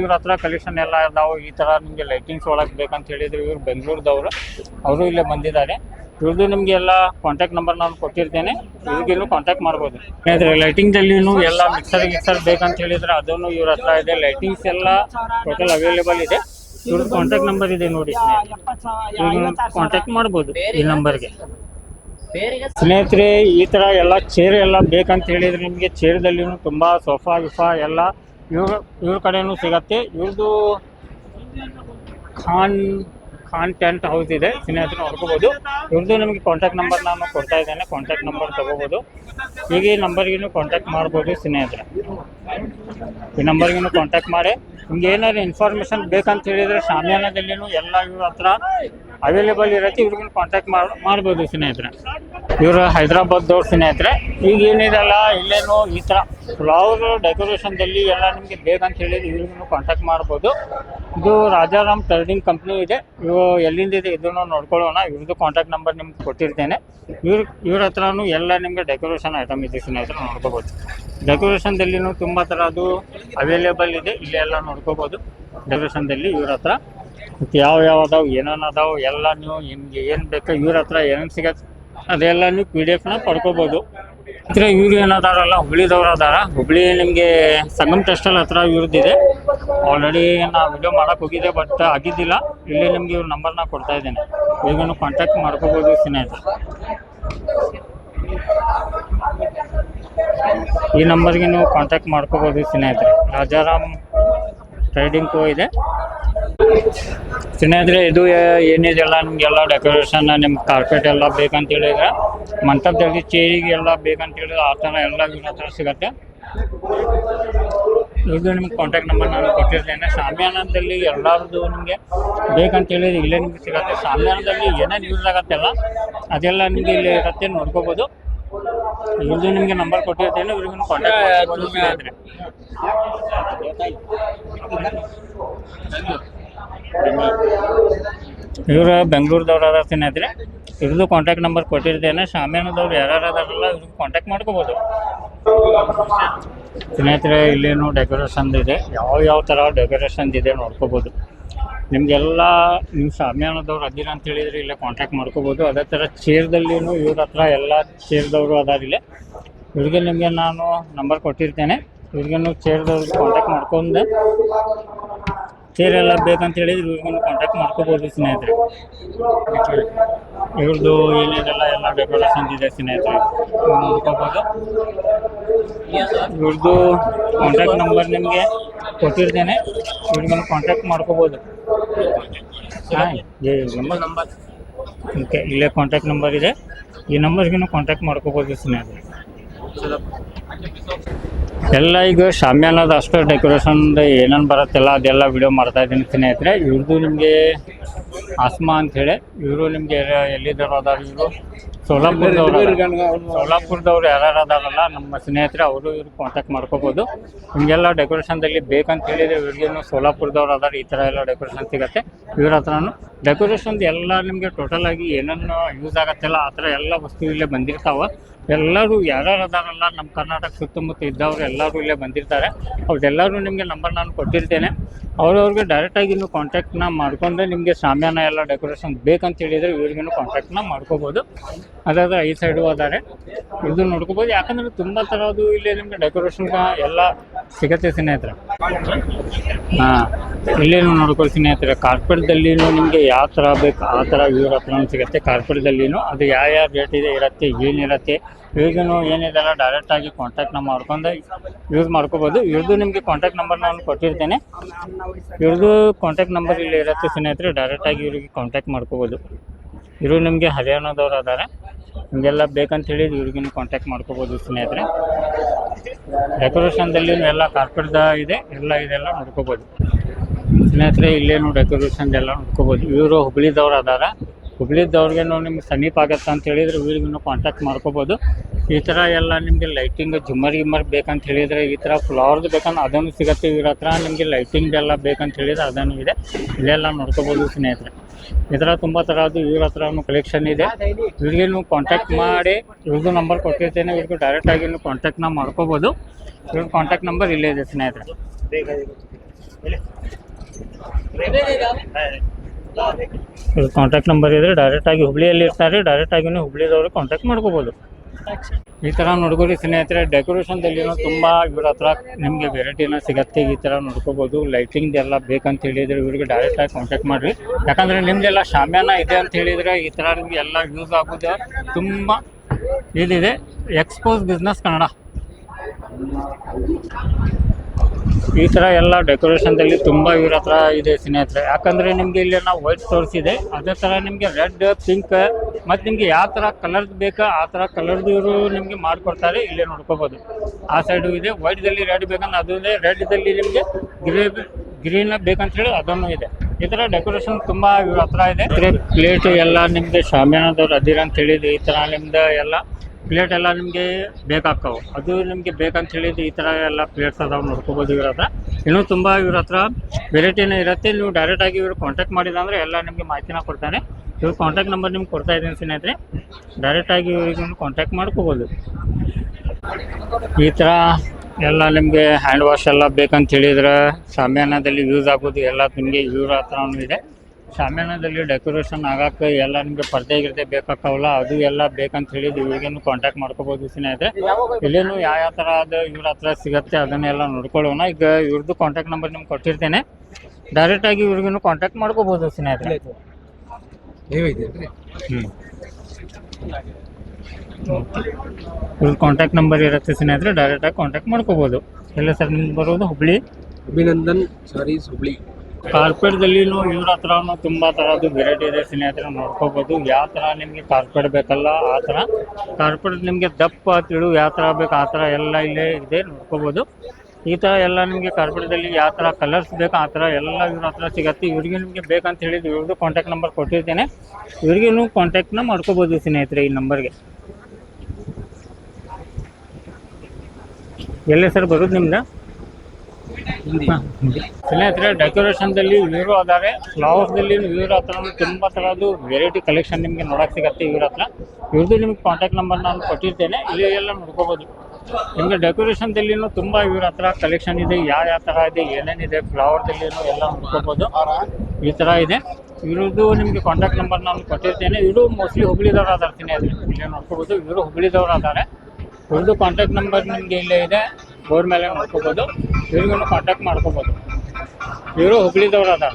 ಇವ್ರ ಹತ್ರ ಕಲೆಕ್ಷನ್ ಎಲ್ಲ ಇದಾವೆ ಈ ಥರ ನಿಮಗೆ ಲೈಟಿಂಗ್ಸ್ ಒಳಗೆ ಬೇಕಂತ ಹೇಳಿದ್ರೆ ಇವ್ರು ಬೆಂಗಳೂರದವರು. ಅವರು ಇಲ್ಲೇ ಬಂದಿದ್ದಾರೆ. ಇವ್ರದ್ದು ನಿಮಗೆ ಎಲ್ಲ ಕಾಂಟ್ಯಾಕ್ಟ್ ನಂಬರ್ ನಾನು ಕೊಟ್ಟಿರ್ತೇನೆ. ಇವ್ರಿಗೇನು ಕಾಂಟ್ಯಾಕ್ಟ್ ಮಾಡ್ಬೋದು. ಲೈಟಿಂಗ್ ಲೈಟಿಂಗ್ದಲ್ಲಿನೂ ಎಲ್ಲ ಮಿಕ್ಸರ್ ಗಿಕ್ಸರ್ ಬೇಕಂತ ಹೇಳಿದ್ರೆ ಅದನ್ನು ಇವ್ರ ಹತ್ರ ಇದೆ. ಲೈಟಿಂಗ್ಸ್ ಎಲ್ಲ ಟೋಟಲ್ ಅವೈಲೇಬಲ್ ಇದೆ. ಇವ್ರ ಕಾಂಟ್ಯಾಕ್ಟ್ ನಂಬರ್ ಇದೆ ನೋಡಿ ಕಾಂಟ್ಯಾಕ್ಟ್ ಮಾಡ್ಬೋದು ಈ ನಂಬರ್ಗೆ ಸ್ನೇಹಿತರೆ, ಈ ಥರ ಎಲ್ಲ ಚೇರ್ ಎಲ್ಲ ಬೇಕಂತ ಹೇಳಿದ್ರೆ ನಿಮಗೆ ಚೇರ್ದಲ್ಲಿನೂ ತುಂಬ ಸೋಫಾ ಗಿಫಾ ಎಲ್ಲ ಇವ್ರ ಇವ್ರ ಕಡೆನೂ ಸಿಗತ್ತೆ. ಇವ್ರದ್ದು ಖಾನ್ ಖಾನ್ ಟೆಂಟ್ ಹೌಸ್ ಇದೆ ಸ್ನೇಹಿತರು ನೋಡ್ಕೋಬೋದು. ಇವ್ರದ್ದು ನಿಮಗೆ ಕಾಂಟ್ಯಾಕ್ಟ್ ನಂಬರ್ ನಾನು ಕೊಡ್ತಾ ಇದ್ದೇನೆ ಕಾಂಟ್ಯಾಕ್ಟ್ ನಂಬರ್ ತಗೋಬೋದು. ಈಗ ಈ ನಂಬರ್ಗೂ ಕಾಂಟ್ಯಾಕ್ಟ್ ಮಾಡ್ಬೋದು ಸ್ನೇಹಿತರೆ ಈ ನಂಬರ್ಗೂ ಕಾಂಟ್ಯಾಕ್ಟ್ ಮಾಡಿ. ನಿಮ್ಗೆ ಏನಾದ್ರು ಇನ್ಫಾರ್ಮೇಶನ್ ಬೇಕಂತ ಹೇಳಿದ್ರೆ ಶಾಮಿಯಾನದಲ್ಲಿನೂ ಎಲ್ಲ ಇವ್ರ ಹತ್ರ ಅವೈಲೇಬಲ್ ಇರತ್ತೆ ಇವ್ರಿಗೂ ಕಾಂಟ್ಯಾಕ್ಟ್ ಮಾಡಿ, ಮಾಡ್ಬೋದು ಸ್ನೇಹಿತರೆ. ಇವರು ಹೈದ್ರಾಬಾದ್ದವ್ರು ಸ್ನೇಹಿತರೆ. ಈಗ ಏನಿದೆಲ್ಲ, ಇಲ್ಲೇನು ಈ ಥರ ಫ್ಲವರ್ ಡೆಕೋರೇಷನ್ದಲ್ಲಿ ಎಲ್ಲ ನಿಮಗೆ ಬೇಕಂತ ಹೇಳಿದ್ರೆ ಇವ್ರಿಗೂ ಕಾಂಟ್ಯಾಕ್ಟ್ ಮಾಡ್ಬೋದು. ಇದು ರಾಜಾರಾಮ್ ಟ್ರೇಡಿಂಗ್ ಕಂಪ್ನಿ ಇದೆ. ಇವು ಎಲ್ಲಿಂದ ಇದೆ ಇದನ್ನು ನೋಡ್ಕೊಳ್ಳೋಣ. ಇವ್ರದ್ದು ಕಾಂಟ್ಯಾಕ್ಟ್ ನಂಬರ್ ನಿಮ್ಗೆ ಕೊಟ್ಟಿರ್ತೇನೆ. ಇವ್ರ ಇವ್ರ ಹತ್ರನೂ ಎಲ್ಲ ನಿಮಗೆ ಡೆಕೋರೇಷನ್ ಐಟಮ್ ಇದೆ ಸ್ನೇಹಿತರೆ, ನೋಡ್ಕೋಬೋದು. ಡೆಕೋರೇಷನ್ದಲ್ಲಿನೂ ತುಂಬ ಥರದ್ದು ಅವೈಲೇಬಲ್ ಇದೆ. ಇಲ್ಲೆಲ್ಲ ನೋಡ್ಕೋಬೋದು. ಡೆಕೋರೇಷನ್ದಲ್ಲಿ ಇವ್ರ ಹತ್ರ. ಮತ್ತು ಯಾವ ಯಾವ ಅದಾವೆ ಏನೇನು ಅದಾವೆ ಎಲ್ಲ ನೀವು ನಿಮಗೆ ಏನು ಬೇಕೋ ಇವ್ರ ಹತ್ರ ಏನೇನು ಸಿಗತ್ತೆ ಅದೆಲ್ಲ ನೀವು ಪಿ ಡಿ ಎಫ್ನ ಪಡ್ಕೋಬೋದು. ಇದ್ರೆ ಇವ್ರು ಏನದಾರಲ್ಲ, ಹುಬ್ಳಿದವ್ರು ಅದಾರ. ಹುಬ್ಳಿ ನಿಮಗೆ ಸಂಗಮ್ ಟೆಸ್ಟಲ್ ಹತ್ರ ಇವ್ರದ್ದಿದೆ ಆಲ್ರೆಡಿ ನಾ ವಿಡಿಯೋ ಮಾಡಕ್ಕೆ ಹೋಗಿದ್ದೆ ಬಟ್ ಆಗಿದ್ದಿಲ್ಲ. ಇಲ್ಲಿ ನಿಮ್ಗೆ ಇವ್ರ ನಂಬರ್ನ ಕೊಡ್ತಾ ಇದ್ದೇನೆ. ಈಗನು ಕಾಂಟ್ಯಾಕ್ಟ್ ಮಾಡ್ಕೋಬೋದು ಸ್ನೇಹಿತರೆ. ಈ ನಂಬರ್ಗೆ ನೀವು ಕಾಂಟ್ಯಾಕ್ಟ್ ಮಾಡ್ಕೋಬೋದು ಸ್ನೇಹಿತರೆ. ರಾಜಾರಾಮ್ ಟ್ರೇಡಿಂಗ್ ಕೋ ಇದೆ. ಸ್ನೇಹಿತರೆ, ಇದು ಏನಿದೆಲ್ಲ ನಿಮಗೆಲ್ಲ ಡೆಕೋರೇಷನ್ ನಿಮ್ಮ ಕಾರ್ಪೆಟ್ ಎಲ್ಲ ಬೇಕಂತ ಹೇಳಿದ್ರೆ ಮಂಟಪದಲ್ಲಿ ಚೇರಿಗೆ ಎಲ್ಲ ಬೇಕಂತ ಹೇಳಿದ್ರೆ ಆ ಥರ ಎಲ್ಲ ಹತ್ರ ಸಿಗತ್ತೆ. ಇದು ನಿಮ್ಗೆ ಕಾಂಟ್ಯಾಕ್ಟ್ ನಂಬರ್ ನಾನು ಕೊಟ್ಟಿರ್ತೇನೆ. ಶಾಮಿಯಾನದಲ್ಲಿ ಎಲ್ಲರದ್ದು ನಿಮಗೆ ಬೇಕಂತ ಹೇಳಿದ್ರೆ ಇಲ್ಲೇ ನಿಮ್ಗೆ ಸಿಗತ್ತೆ. ಶಾಮಿಯಾನದಲ್ಲಿ ಏನೇನು ಯೂಸ್ ಆಗತ್ತೆಲ್ಲ ಅದೆಲ್ಲ ನಿಮಗೆ ಇಲ್ಲಿ ಇರುತ್ತೆ, ನೋಡ್ಕೋಬೋದು. ಇವ್ರದ್ದು ನಿಮಗೆ ನಂಬರ್ ಕೊಟ್ಟಿರ್ತೇನೆ, ಇವ್ರಿಗೂ ಕಾಂಟ್ಯಾಕ್ಟ್ ಇವರು ಬೆಂಗಳೂರದವ್ರು ಅದಾರ ಸ್ನೇಹಿತರೆ. ಇವ್ರದ್ದು ಕಾಂಟ್ಯಾಕ್ಟ್ ನಂಬರ್ ಕೊಟ್ಟಿರ್ತೇನೆ. ಶಾಮಿಯಾನದವ್ರು ಯಾರ್ಯಾರು ಅದಾರಲ್ಲ ಇವ್ರಿಗೆ ಕಾಂಟ್ಯಾಕ್ಟ್ ಮಾಡ್ಕೋಬೋದು. ಸ್ನೇಹಿತರೆ, ಇಲ್ಲೇನು ಡೆಕೋರೇಷನ್ ಇದೆ. ಯಾವ ಯಾವ ಥರ ಡೆಕೋರೇಷನ್ ಇದೆ ನೋಡ್ಕೋಬೋದು. ನಿಮಗೆಲ್ಲ ನೀವು ಶಾಮಿಯಾನದವ್ರು ಅದಿರ ಅಂತ ಹೇಳಿದ್ರೆ ಇಲ್ಲೇ ಕಾಂಟ್ಯಾಕ್ಟ್ ಮಾಡ್ಕೋಬೋದು. ಅದೇ ಥರ ಚೇರ್ದಲ್ಲಿನೂ ಇವ್ರ ಹತ್ರ ಎಲ್ಲ ಚೇರ್ದವರು ಅದಾರ ಇಲ್ಲೇ. ಇವ್ರಿಗೆ ನಿಮಗೆ ನಾನು ನಂಬರ್ ಕೊಟ್ಟಿರ್ತೇನೆ. ಇವ್ರಿಗೇನು ಚೇರ್ದವ್ರಿಗೆ ಕಾಂಟ್ಯಾಕ್ಟ್ ಮಾಡ್ಕೊಂಡೆ. ಚೇರ್ ಎಲ್ಲ ಬೇಕಂತ ಹೇಳಿದ್ರು ಇವ್ರಿಗೂ ಕಾಂಟ್ಯಾಕ್ಟ್ ಮಾಡ್ಕೋಬೋದು ಸ್ನೇಹಿತರೆ. ಇವ್ರದ್ದು ಏನೇನೆಲ್ಲ ಎಲ್ಲ ಡೆಕೋರೇಷನ್ ಇದೆ ಸ್ನೇಹಿತರೆ ನೋಡ್ಕೋಬೋದು. ಇವ್ರದ್ದು ಕಾಂಟ್ಯಾಕ್ಟ್ ನಂಬರ್ ನಿಮಗೆ ಕೊಟ್ಟಿರ್ತೇನೆ. ಇವ್ರಿಗೂ ಕಾಂಟ್ಯಾಕ್ಟ್ ಮಾಡ್ಕೋಬೋದು. ಹಾಂ ನಂಬರ್ ನಂಬರ್ ಓಕೆ ಇಲ್ಲೇ ಕಾಂಟ್ಯಾಕ್ಟ್ ನಂಬರ್ ಇದೆ. ಈ ನಂಬರ್ಗೂ ಕಾಂಟ್ಯಾಕ್ಟ್ ಮಾಡ್ಕೋಬೋದು ಸ್ನೇಹಿತರೆ. ಎಲ್ಲ ಈಗ ಶಾಮ್ಯಾನದ ಅಷ್ಟು ಡೆಕೋರೇಷನ್ ಏನೇನು ಬರುತ್ತಲ್ಲ ಅದೆಲ್ಲ ವಿಡಿಯೋ ಮಾಡ್ತಾ ಇದ್ದೀನಿ ಸ್ನೇಹಿತರೆ. ಇವ್ರದ್ದು ನಿಮಗೆ ಆಸ್ಮಾ ಅಂಥೇಳಿ ಇವರು ನಿಮಗೆ ಎಲ್ಲಿದ್ದಾರೆ ಅದಾರ ಇವರು? ಸೋಲಾಪುರದವ್ರು. ಸೋಲಾಪುರದವ್ರು ಯಾರ್ಯಾರು ಅದಾರಲ್ಲ, ನಮ್ಮ ಸ್ನೇಹಿತರೆ ಅವರು ಇವ್ರು ಕಾಂಟ್ಯಾಕ್ಟ್ ಮಾಡ್ಕೋಬೋದು. ನಿಮಗೆಲ್ಲ ಡೆಕೋರೇಷನ್ದಲ್ಲಿ ಬೇಕಂತ ಹೇಳಿದರೆ ಇವ್ರಿಗೇನು ಸೋಲಾಪುರದವ್ರು ಅದಾರ, ಈ ಥರ ಎಲ್ಲ ಡೆಕೋರೇಷನ್ ಸಿಗುತ್ತೆ. ಇವ್ರ ಹತ್ರನೂ ಡೆಕೋರೇಷನ್ದು ಎಲ್ಲ ನಿಮಗೆ ಟೋಟಲ್ ಆಗಿ ಏನೇನು ಯೂಸ್ ಆಗತ್ತಲ್ಲ, ಆ ಥರ ಎಲ್ಲ ವಸ್ತು ಇಲ್ಲೇ ಬಂದಿರ್ತಾವೆ. ಎಲ್ಲರೂ ಯಾರ್ಯಾರು ಅದಾರಲ್ಲ ನಮ್ಮ ಕರ್ನಾಟಕ ಸುತ್ತಮುತ್ತ ಇದ್ದವ್ರು ಎಲ್ಲರೂ ಇಲ್ಲೇ ಬಂದಿರ್ತಾರೆ. ಅವ್ರದ್ದೆಲ್ಲರೂ ನಿಮಗೆ ನಂಬರ್ ನಾನು ಕೊಟ್ಟಿರ್ತೇನೆ. ಅವ್ರವ್ರಿಗೆ ಡೈರೆಕ್ಟಾಗಿ ನೀವು ಕಾಂಟ್ಯಾಕ್ಟ್ನ ಮಾಡ್ಕೊಂಡ್ರೆ ನಿಮಗೆ ಸಾಮಾನ ಎಲ್ಲ ಡೆಕೋರೇಷನ್ ಬೇಕಂತ ಹೇಳಿದರೆ ಇವ್ರಿಗೂ ಕಾಂಟ್ಯಾಕ್ಟ್ನ ಮಾಡ್ಕೋಬೋದು. ಅದಾದ್ರೆ ಈ ಸೈಡು ಅದಾರೆ. ಇದು ನೋಡ್ಕೋಬೋದು. ಯಾಕಂದ್ರೆ ತುಂಬ ಥರದ್ದು ಇಲ್ಲಿ ನಿಮಗೆ ಡೆಕೋರೇಷನ್ ಎಲ್ಲ ಸಿಗತ್ತೆ ಸ್ನೇಹಿತರೆ. ಹಾಂ ಇಲ್ಲೇನು ನೋಡ್ಕೊಳ್ಳಿ ಸ್ನೇಹಿತರೆ. ಕಾರ್ಪೆಟ್ದಲ್ಲಿನೂ ನಿಮಗೆ ಯಾವ ಥರ ಬೇಕು ಆ ಥರ ಇವ್ರ ಹತ್ರನೂ ಸಿಗುತ್ತೆ. ಕಾರ್ಪೆಟ್ದಲ್ಲಿನೂ ಅದು ಯಾವ ಯಾವ ರೇಟ್ ಇದೆ ಇರುತ್ತೆ ಏನಿರುತ್ತೆ ಇವ್ರಿಗೂ ಏನಿದೆಲ್ಲ ಡೈರೆಕ್ಟಾಗಿ ಕಾಂಟ್ಯಾಕ್ಟ್ನ ಮಾಡ್ಕೊಂಡು ಯೂಸ್ ಮಾಡ್ಕೋಬೋದು. ಇವ್ರದ್ದು ನಿಮಗೆ ಕಾಂಟ್ಯಾಕ್ಟ್ ನಂಬರ್ ನಾನು ಕೊಟ್ಟಿರ್ತೇನೆ. ಇವ್ರದ್ದು ಕಾಂಟ್ಯಾಕ್ಟ್ ನಂಬರ್ ಇಲ್ಲಿ ಇರುತ್ತೆ ಸ್ನೇಹಿತರೆ ಡೈರೆಕ್ಟಾಗಿ ಇವ್ರಿಗೆ ಕಾಂಟ್ಯಾಕ್ಟ್ ಮಾಡ್ಕೋಬೋದು. ಇವರು ನಿಮಗೆ ಹರಿಯಾಣದವ್ರು ಅದಾರೆ. ನಿಮಗೆಲ್ಲ ಬೇಕಂತ ಹೇಳಿದ್ರೆ ಇವ್ರಿಗೂ ಕಾಂಟ್ಯಾಕ್ಟ್ ಮಾಡ್ಕೋಬೋದು ಸ್ನೇಹಿತರೆ. ಡೆಕೋರೇಷನ್ದಲ್ಲಿ ಎಲ್ಲ ಕಾರ್ಪೆಟ್ದ ಇದೆ, ಎಲ್ಲ ಇದೆಲ್ಲ ನೋಡ್ಕೋಬೋದು. ಸ್ನೇಹಿತರೆ, ಇಲ್ಲೇನು ಡೆಕೋರೇಷನ್ ಎಲ್ಲ ನೋಡ್ಕೋಬೋದು. ಇವರು ಹುಬ್ಳಿದವ್ರು ಅದಾರ. ಹುಬ್ಳಿದವ್ರಿಗೇನು ನಿಮ್ಗೆ ಸಮೀಪ ಆಗತ್ತೆ ಅಂತ ಹೇಳಿದ್ರೆ ಇವ್ರಿಗೂ ಕಾಂಟ್ಯಾಕ್ಟ್ ಮಾಡ್ಕೋಬೋದು. ಈ ಥರ ಎಲ್ಲ ನಿಮಗೆ ಲೈಟಿಂಗ್ ಜುಮ್ಮರ್ ಗಿಮ್ಮರ್ ಬೇಕಂತ ಹೇಳಿದರೆ ಈ ಥರ ಫ್ಲವರ್ದು ಬೇಕಂದ್ರೆ ಅದನ್ನು ಸಿಗುತ್ತೆ. ಇವ್ರ ಹತ್ರ ನಿಮಗೆ ಲೈಟಿಂಗ್ ಎಲ್ಲ ಬೇಕಂತ ಹೇಳಿದ್ರೆ ಅದನ್ನು ಇದೆ. ಇಲ್ಲೆಲ್ಲ ನೋಡ್ಕೋಬೋದು ಸ್ನೇಹಿತರೆ. ಈ ಥರ ತುಂಬ ಥರದ್ದು ಇವ್ರ ಹತ್ರನೂ ಕಲೆಕ್ಷನ್ ಇದೆ. ಇವ್ರಿಗೆ ನೀವು ಕಾಂಟ್ಯಾಕ್ಟ್ ಮಾಡಿ ಇವ್ರದ್ದು ನಂಬರ್ ಕೊಟ್ಟಿರ್ತೇನೆ. ಇವ್ರಿಗೂ ಡೈರೆಕ್ಟಾಗಿ ನೀವು ಕಾಂಟ್ಯಾಕ್ಟ್ನ ಮಾಡ್ಕೋಬೋದು. ಇವ್ರ ಕಾಂಟ್ಯಾಕ್ಟ್ ನಂಬರ್ ಇಲ್ಲೇ ಇದೆ ಸ್ನೇಹಿತರೆ. ಇವ್ರ ಕಾಂಟ್ಯಾಕ್ಟ್ ನಂಬರ್ ಇದ್ರೆ ಡೈರೆಕ್ಟಾಗಿ ಹುಬ್ಳಿಯಲ್ಲಿ ಇರ್ತಾರೆ ಡೈರೆಕ್ಟಾಗಿ ಹುಬ್ಳಿದವ್ರಿಗೆ ಕಾಂಟ್ಯಾಕ್ಟ್ ಮಾಡ್ಕೋಬೋದು. ಈ ಥರ ನೋಡ್ಕೊಳ್ಳಿ ಸ್ನೇಹಿತರೆ ಡೆಕೋರೇಷನ್ದಲ್ಲಿನೂ ತುಂಬ ಇವ್ರ ಹತ್ರ ನಿಮಗೆ ವೆರೈಟಿನ ಸಿಗತ್ತೆ, ಈ ಥರ ನೋಡ್ಕೋಬೋದು. ಲೈಟಿಂಗ್ ಎಲ್ಲ ಬೇಕಂತ ಹೇಳಿದ್ರೆ ಇವ್ರಿಗೆ ಡೈರೆಕ್ಟಾಗಿ ಕಾಂಟ್ಯಾಕ್ಟ್ ಮಾಡಿರಿ. ಯಾಕಂದರೆ ನಿಮ್ದೆಲ್ಲ ಶಾಮ್ಯಾನ ಇದೆ ಅಂತ ಹೇಳಿದರೆ ಈ ಥರ ನಿಮಗೆ ಎಲ್ಲ ಯೂಸ್ ಆಗೋದು ತುಂಬ ಇದಿದೆ. Expose business Kannada. ಈ ಥರ ಎಲ್ಲ ಡೆಕೋರೇಷನ್ದಲ್ಲಿ ತುಂಬ ಇವ್ರ ಹತ್ರ ಇದೆ ಸ್ನೇಹಿತರೆ. ಯಾಕಂದರೆ ನಿಮಗೆ ಇಲ್ಲಿ ನಾವು ವೈಟ್ ತೋರಿಸಿದೆ ಅದೇ ಥರ ನಿಮಗೆ ರೆಡ್ ಪಿಂಕ್ ಮತ್ತು ನಿಮಗೆ ಯಾವ ಥರ ಕಲರ್ದು ಬೇಕಾ ಆ ಥರ ಕಲರ್ದು ಇವರು ನಿಮಗೆ ಮಾಡಿಕೊಡ್ತಾರೆ. ಇಲ್ಲೇ ನೋಡ್ಕೋಬೋದು. ಆ ಸೈಡು ಇದೆ. ವೈಟ್ದಲ್ಲಿ ರೆಡ್ ಬೇಕಂದ್ರೆ ಅದು ಇದೆ. ರೆಡ್ದಲ್ಲಿ ನಿಮಗೆ ಗ್ರೇ ಗ್ರೀನ್ ಬೇಕಂತ ಹೇಳಿ ಅದನ್ನು ಇದೆ. ಈ ಥರ ಡೆಕೋರೇಷನ್ ತುಂಬ ಇವ್ರ ಹತ್ರ ಇದೆ. ಪ್ಲೇಟ್ ಎಲ್ಲ ನಿಮ್ದು ಶಾಮಿಯಾನದವ್ರು ಅದಿರ ಅಂತ ಹೇಳಿದ್ದು ಈ ಥರ ನಿಮ್ದು ಎಲ್ಲ ಪ್ಲೇಟ್ ಎಲ್ಲ ನಿಮಗೆ ಬೇಕಾಗ್ತಾವೆ. ಅದು ನಿಮಗೆ ಬೇಕಂತ ಹೇಳಿದ್ದು ಈ ಥರ ಎಲ್ಲ ಪ್ಲೇಟ್ಸ್ ಅದಾವೆ ನೋಡ್ಕೋಬೋದು ಇವ್ರ ಹತ್ರ. ಇನ್ನೂ ತುಂಬ ಇವ್ರ ಹತ್ರ ವೆರೈಟಿನೇ ಇರುತ್ತೆ. ನೀವು ಡೈರೆಕ್ಟಾಗಿ ಇವ್ರು ಕಾಂಟ್ಯಾಕ್ಟ್ ಮಾಡಿದಂದ್ರೆ ಎಲ್ಲ ನಿಮಗೆ ಮಾಹಿತಿನ ಕೊಡ್ತಾನೆ ಇವ್ರ ಕಾಂಟ್ಯಾಕ್ಟ್ ನಂಬರ್ ನಿಮ್ಗೆ ಕೊಡ್ತಾ ಇದ್ದೀನಿ ಸ್ನೇಹಿತರೆ. ಡೈರೆಕ್ಟಾಗಿ ಇವ್ರಿಗೆ ಕಾಂಟ್ಯಾಕ್ಟ್ ಮಾಡ್ಕೋಬೋದು. ಈ ಥರ ಎಲ್ಲ ನಿಮಗೆ ಹ್ಯಾಂಡ್ ವಾಶ್ ಎಲ್ಲ ಬೇಕಂತ ಹೇಳಿದ್ರೆ ಸಾಮಾನ್ಯದಲ್ಲಿ ಯೂಸ್ ಆಗೋದು ಎಲ್ಲ ನಿಮಗೆ ಇವ್ರ ಹತ್ರನೂ ಇದೆ. ಶಾಮಿಯಾನದಲ್ಲಿ ಡೆಕೋರೇಷನ್ ಆಗಕ್ಕೆ ಎಲ್ಲ ನಿಮಗೆ ಪರ್ದೆ ಗಿರ್ದೆ ಬೇಕಾಗ್ತಾವಲ್ಲ ಅದು ಎಲ್ಲ ಬೇಕಂತ ಹೇಳಿದ್ದು ಇವ್ರಿಗೇನು ಕಾಂಟ್ಯಾಕ್ಟ್ ಮಾಡ್ಕೋಬೋದು ಸ್ನೇಹಿತರೆ. ಇಲ್ಲೇನು ಯಾವ ಯಾವ ಥರ ಅದು ಇವ್ರ ಹತ್ರ ಸಿಗತ್ತೆ ಅದನ್ನೆಲ್ಲ ನೋಡ್ಕೊಳ್ಳೋಣ. ಈಗ ಇವ್ರದ್ದು ಕಾಂಟ್ಯಾಕ್ಟ್ ನಂಬರ್ ನಿಮ್ಗೆ ಕೊಟ್ಟಿರ್ತೇನೆ. ಡೈರೆಕ್ಟಾಗಿ ಇವ್ರಿಗೇನು ಕಾಂಟ್ಯಾಕ್ಟ್ ಮಾಡ್ಕೋಬೋದು ಸ್ನೇಹಿತರೆ. ಹ್ಞೂ ಇವ್ರ ಕಾಂಟ್ಯಾಕ್ಟ್ ನಂಬರ್ ಇರುತ್ತೆ ಸ್ನೇಹಿತರೆ ಡೈರೆಕ್ಟಾಗಿ ಕಾಂಟ್ಯಾಕ್ಟ್ ಮಾಡ್ಕೋಬೋದು. ಎಲ್ಲ ಸರ್ ನಿಮ್ಗೆ ಬರೋದು ಹುಬ್ಳಿ. ಅಭಿನಂದನ್ ಸಾರೀಸ್ ಹುಬ್ಳಿ. ಕಾರ್ಪೆಟ್ದಲ್ಲಿನೂ ಇವ್ರ ಹತ್ರನೂ ತುಂಬ ಥರದ್ದು ವೆರೈಟಿ ಇದೆ, ಸ್ನೇಹಿತರೆ, ನೋಡ್ಕೋಬೋದು. ಯಾವ ಥರ ನಿಮಗೆ ಕಾರ್ಪೆಟ್ ಬೇಕಲ್ಲ, ಆ ಥರ ಕಾರ್ಪೆಟ್ ನಿಮಗೆ ದಪ್ಪ ತಿಳು ಯಾವ ಥರ ಬೇಕು, ಆ ಥರ ಎಲ್ಲ ಇಲ್ಲೇ ಇದೆ, ನೋಡ್ಕೋಬೋದು. ಈ ಥರ ಎಲ್ಲ ನಿಮಗೆ ಕಾರ್ಪೆಟ್ದಲ್ಲಿ ಯಾವ ಥರ ಕಲರ್ಸ್ ಬೇಕು, ಆ ಥರ ಎಲ್ಲ ಇವ್ರ ಹತ್ರ ಸಿಗತ್ತೆ. ಇವ್ರಿಗೆ ನಿಮ್ಗೆ ಬೇಕಂತ ಹೇಳಿದ್ದು ಇವ್ರದ್ದು ಕಾಂಟ್ಯಾಕ್ಟ್ ನಂಬರ್ ಕೊಟ್ಟಿರ್ತೇನೆ. ಇವ್ರಿಗೇನು ಕಾಂಟ್ಯಾಕ್ಟ್ನ ಮಾಡ್ಕೋಬೋದು, ಸ್ನೇಹಿತರೆ, ಈ ನಂಬರ್ಗೆ ಎಲ್ಲೇ ಸರ್ ಬರೋದು ನಿಮ್ದು? ಹಿಂದಿ ದಲ್ಲಿ ಡೆಕೋರೇಷನ್ದಲ್ಲಿ ಇವರು ಅದಾರೆ ಫ್ಲವರ್ಸ್ದಲ್ಲಿ ಇವ್ರ ಹತ್ರ ತುಂಬ ಥರದ್ದು ವೆರೈಟಿ ಕಲೆಕ್ಷನ್ ನಿಮಗೆ ನೋಡೋಕೆ ಸಿಗತ್ತೆ ಇವ್ರ ಹತ್ರ. ಇವ್ರದ್ದು ನಿಮ್ಗೆ ಕಾಂಟ್ಯಾಕ್ಟ್ ನಂಬರ್ ನಾನು ಕೊಟ್ಟಿರ್ತೇನೆ. ಇಲ್ಲಿ ಎಲ್ಲ ನೋಡ್ಕೋಬೋದು. ನಿಮಗೆ ಡೆಕೋರೇಷನ್ದಲ್ಲಿನೂ ತುಂಬ ಇವ್ರ ಹತ್ರ ಕಲೆಕ್ಷನ್ ಇದೆ. ಯಾವ ಯಾವ ಥರ ಇದೆ, ಏನೇನಿದೆ ಫ್ಲವರ್ದಲ್ಲಿನೂ ಎಲ್ಲ ನೋಡ್ಕೋಬೋದು. ಈ ಥರ ಇದೆ. ಇವ್ರದ್ದು ನಿಮಗೆ ಕಾಂಟ್ಯಾಕ್ಟ್ ನಂಬರ್ ನಾನು ಕೊಟ್ಟಿರ್ತೇನೆ. ಇವರು ಮೋಸ್ಟ್ಲಿ ಹುಬ್ಳಿದವ್ರು ಅದಾರ ಅದ್ರಲ್ಲಿ ಇಲ್ಲೇ ನೋಡ್ಕೋಬೋದು. ಇವರು ಹುಬ್ಳಿದವ್ರು ಅದಾರೆ ಇವ್ರದ್ದು ಕಾಂಟ್ಯಾಕ್ಟ್ ನಂಬರ್ ನಿಮಗೆ ಇಲ್ಲೇ ಇದೆ. ಬೋರ್ಡ್ ಮೇಲೆ ನೋಡ್ಕೋಬೋದು ಇವ್ರಿಗೂ ಕಾಂಟ್ಯಾಕ್ಟ್ ಮಾಡ್ಕೋಬೋದು. ಇವರು ಹುಬ್ಳಿದವ್ರು ಅದ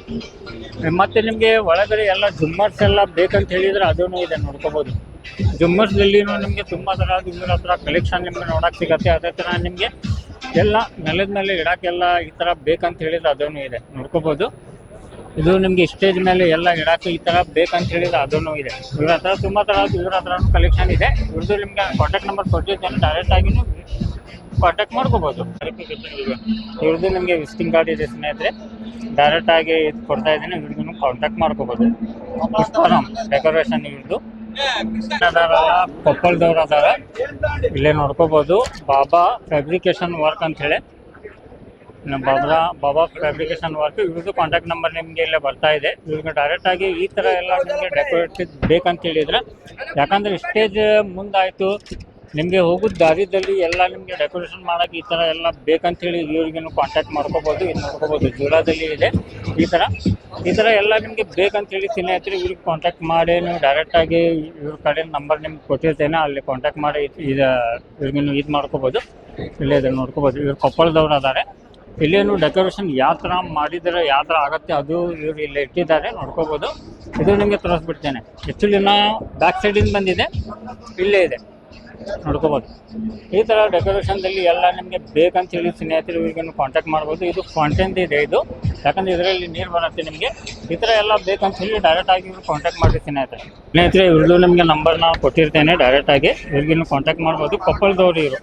ಮತ್ತು ನಿಮಗೆ ಒಳಗಡೆ ಎಲ್ಲ ಜುಮ್ಮರ್ಸ್ ಎಲ್ಲ ಬೇಕಂತ ಹೇಳಿದ್ರೆ ಅದೂ ಇದೆ ನೋಡ್ಕೋಬೋದು. ಜುಮ್ಮರ್ಸ್ದಲ್ಲಿನೂ ನಿಮಗೆ ತುಂಬ ಥರ ಇವ್ರ ಹತ್ರ ಕಲೆಕ್ಷನ್ ನಿಮಗೆ ನೋಡೋಕೆ ಸಿಗತ್ತೆ. ಅದೇ ಥರ ನಿಮಗೆ ಎಲ್ಲ ನೆಲದ ಮೇಲೆ ಇಡೋಕ್ಕೆಲ್ಲ ಈ ಥರ ಬೇಕಂತ ಹೇಳಿದ್ರೆ ಅದೂ ಇದೆ. ನೋಡ್ಕೋಬೋದು. ಇದು ನಿಮಗೆ ಸ್ಟೇಜ್ ಮೇಲೆ ಎಲ್ಲ ಇಡಕ್ಕೆ ಈ ಥರ ಬೇಕಂತ ಹೇಳಿದ್ರೆ ಅದೂ ಇದೆ. ಇವ್ರ ಹತ್ರ ತುಂಬ ಥರ ಇವ್ರ ಹತ್ರ ಕಲೆಕ್ಷನ್ ಇದೆ. ಇವ್ರದ್ದು ನಿಮಗೆ ಕಾಂಟ್ಯಾಕ್ಟ್ ನಂಬರ್ ಕೊಟ್ಟಿದ್ದೇನೆ ಡೈರೆಕ್ಟ್ ಆಗಿನೂ ಕಾಂಟ್ಯಾಕ್ಟ್ ಮಾಡ್ಕೋಬಹುದು ಇವ್ರದ್ದು ನಿಮಗೆ ವಿಸಿಟಿಂಗ್ ಕಾರ್ಡ್ ಇದೆ ಸ್ನೇಹಿತರೆ ಡೈರೆಕ್ಟ್ ಆಗಿ ಇದು ಕೊಡ್ತಾ ಇದ್ದೀನಿ ಇವ್ರಿಗೂ ಕಾಂಟ್ಯಾಕ್ಟ್ ಮಾಡ್ಕೋಬಹುದು ಡೆಕೋರೇಷನ್ ಇವ್ರದ್ದು ಅದಾರಲ್ಲ ಕೊಪ್ಪಳದವ್ರು ಅದಾರ. ಇಲ್ಲೇ ನೋಡ್ಕೋಬಹುದು ಬಾಬಾ ಫ್ಯಾಬ್ರಿಕೇಶನ್ ವರ್ಕ್ ಅಂತ ಹೇಳಿ. ನಮ್ಮ ಬಾಬಾ ಬಾಬಾ ಫ್ಯಾಬ್ರಿಕೇಶನ್ ವರ್ಕ್ ಇವ್ರದ್ದು ಕಾಂಟ್ಯಾಕ್ಟ್ ನಂಬರ್ ನಿಮಗೆ ಇಲ್ಲೇ ಬರ್ತಾ ಇದೆ. ಇವ್ರಿಗೆ ಡೈರೆಕ್ಟ್ ಆಗಿ ಈ ತರ ಎಲ್ಲ ನಿಮಗೆ ಡೆಕೋರೇಟ್ ಬೇಕಂತ ಹೇಳಿದ್ರೆ, ಯಾಕಂದ್ರೆ ಸ್ಟೇಜ್ ಮುಂದಾಯಿತು. ನಿಮಗೆ ಹೋಗೋದು ದಾರಿದಲ್ಲಿ ಎಲ್ಲ ನಿಮಗೆ ಡೆಕೋರೇಷನ್ ಮಾಡೋಕೆ ಈ ಥರ ಎಲ್ಲ ಬೇಕಂತ ಹೇಳಿ ಇವ್ರಿಗೇನು ಕಾಂಟ್ಯಾಕ್ಟ್ ಮಾಡ್ಕೋಬೋದು, ಇದು ನೋಡ್ಕೋಬೋದು ಜೋಳದಲ್ಲಿ ಇದೆ ಈ ಥರ ಈ ಥರ ಎಲ್ಲ ನಿಮಗೆ ಬೇಕಂತ ಹೇಳಿ ಸ್ನೇಹಿತರೆ ಇವ್ರಿಗೆ ಕಾಂಟ್ಯಾಕ್ಟ್ ಮಾಡಿ, ನೀವು ಡೈರೆಕ್ಟಾಗಿ ಇವ್ರ ಕಡೆ ನಂಬರ್ ನಿಮ್ಗೆ ಕೊಟ್ಟಿರ್ತೇನೆ, ಅಲ್ಲಿ ಕಾಂಟ್ಯಾಕ್ಟ್ ಮಾಡಿ ಇದು ನೀವು ಇದು ಮಾಡ್ಕೋಬೋದು. ಇಲ್ಲೇ ಇದೆ ನೋಡ್ಕೋಬೋದು. ಇವ್ರು ಕೊಪ್ಪಳದವ್ರು ಅದಾರೆ. ಇಲ್ಲೇನು ಡೆಕೋರೇಷನ್ ಯಾವ ಥರ ಮಾಡಿದರೆ ಯಾವ ಥರ ಆಗುತ್ತೆ ಅದು ಇವ್ರು ಇಲ್ಲಿ ಇಟ್ಟಿದ್ದಾರೆ, ನೋಡ್ಕೋಬೋದು. ಇದು ನಿಮಗೆ ತೋರಿಸ್ಬಿಡ್ತೇನೆ. ಆ್ಯಕ್ಚುಲಿ ನಾ ಬ್ಯಾಕ್ ಸೈಡಿಂದ ಬಂದಿದೆ, ಇಲ್ಲೇ ಇದೆ. ನೋಡ್ಕೋಬೋದು. ಈ ಥರ ಡೆಕೋರೇಷನ್ದಲ್ಲಿ ಎಲ್ಲ ನಿಮಗೆ ಬೇಕಂತ ಹೇಳಿ ಸ್ನೇಹಿತರು ಇವ್ರಿಗೂ ಕಾಂಟ್ಯಾಕ್ಟ್ ಮಾಡ್ಬೋದು. ಇದು ಫಾಂಟೇನ್ ಇದೆ ಇದು. ಯಾಕಂದರೆ ಇದರಲ್ಲಿ ನೀರು ಬರುತ್ತೆ ನಿಮಗೆ. ಈ ಥರ ಎಲ್ಲ ಬೇಕಂತ ಹೇಳಿ ಡೈರೆಕ್ಟಾಗಿ ಇವ್ರು ಕಾಂಟ್ಯಾಕ್ಟ್ ಮಾಡಿ ಸ್ನೇಹಿತರೆ. ಸ್ನೇಹಿತರೆ, ಇವ್ರದ್ದು ನಿಮಗೆ ನಂಬರ್ ನಾವು ಕೊಟ್ಟಿರ್ತೇನೆ ಡೈರೆಕ್ಟಾಗಿ ಆಗಿ. ಇವ್ರಿಗೇನು ಕಾಂಟ್ಯಾಕ್ಟ್ ಮಾಡ್ಬೋದು. ಕೊಪ್ಪಳದವ್ರು ಇವರು.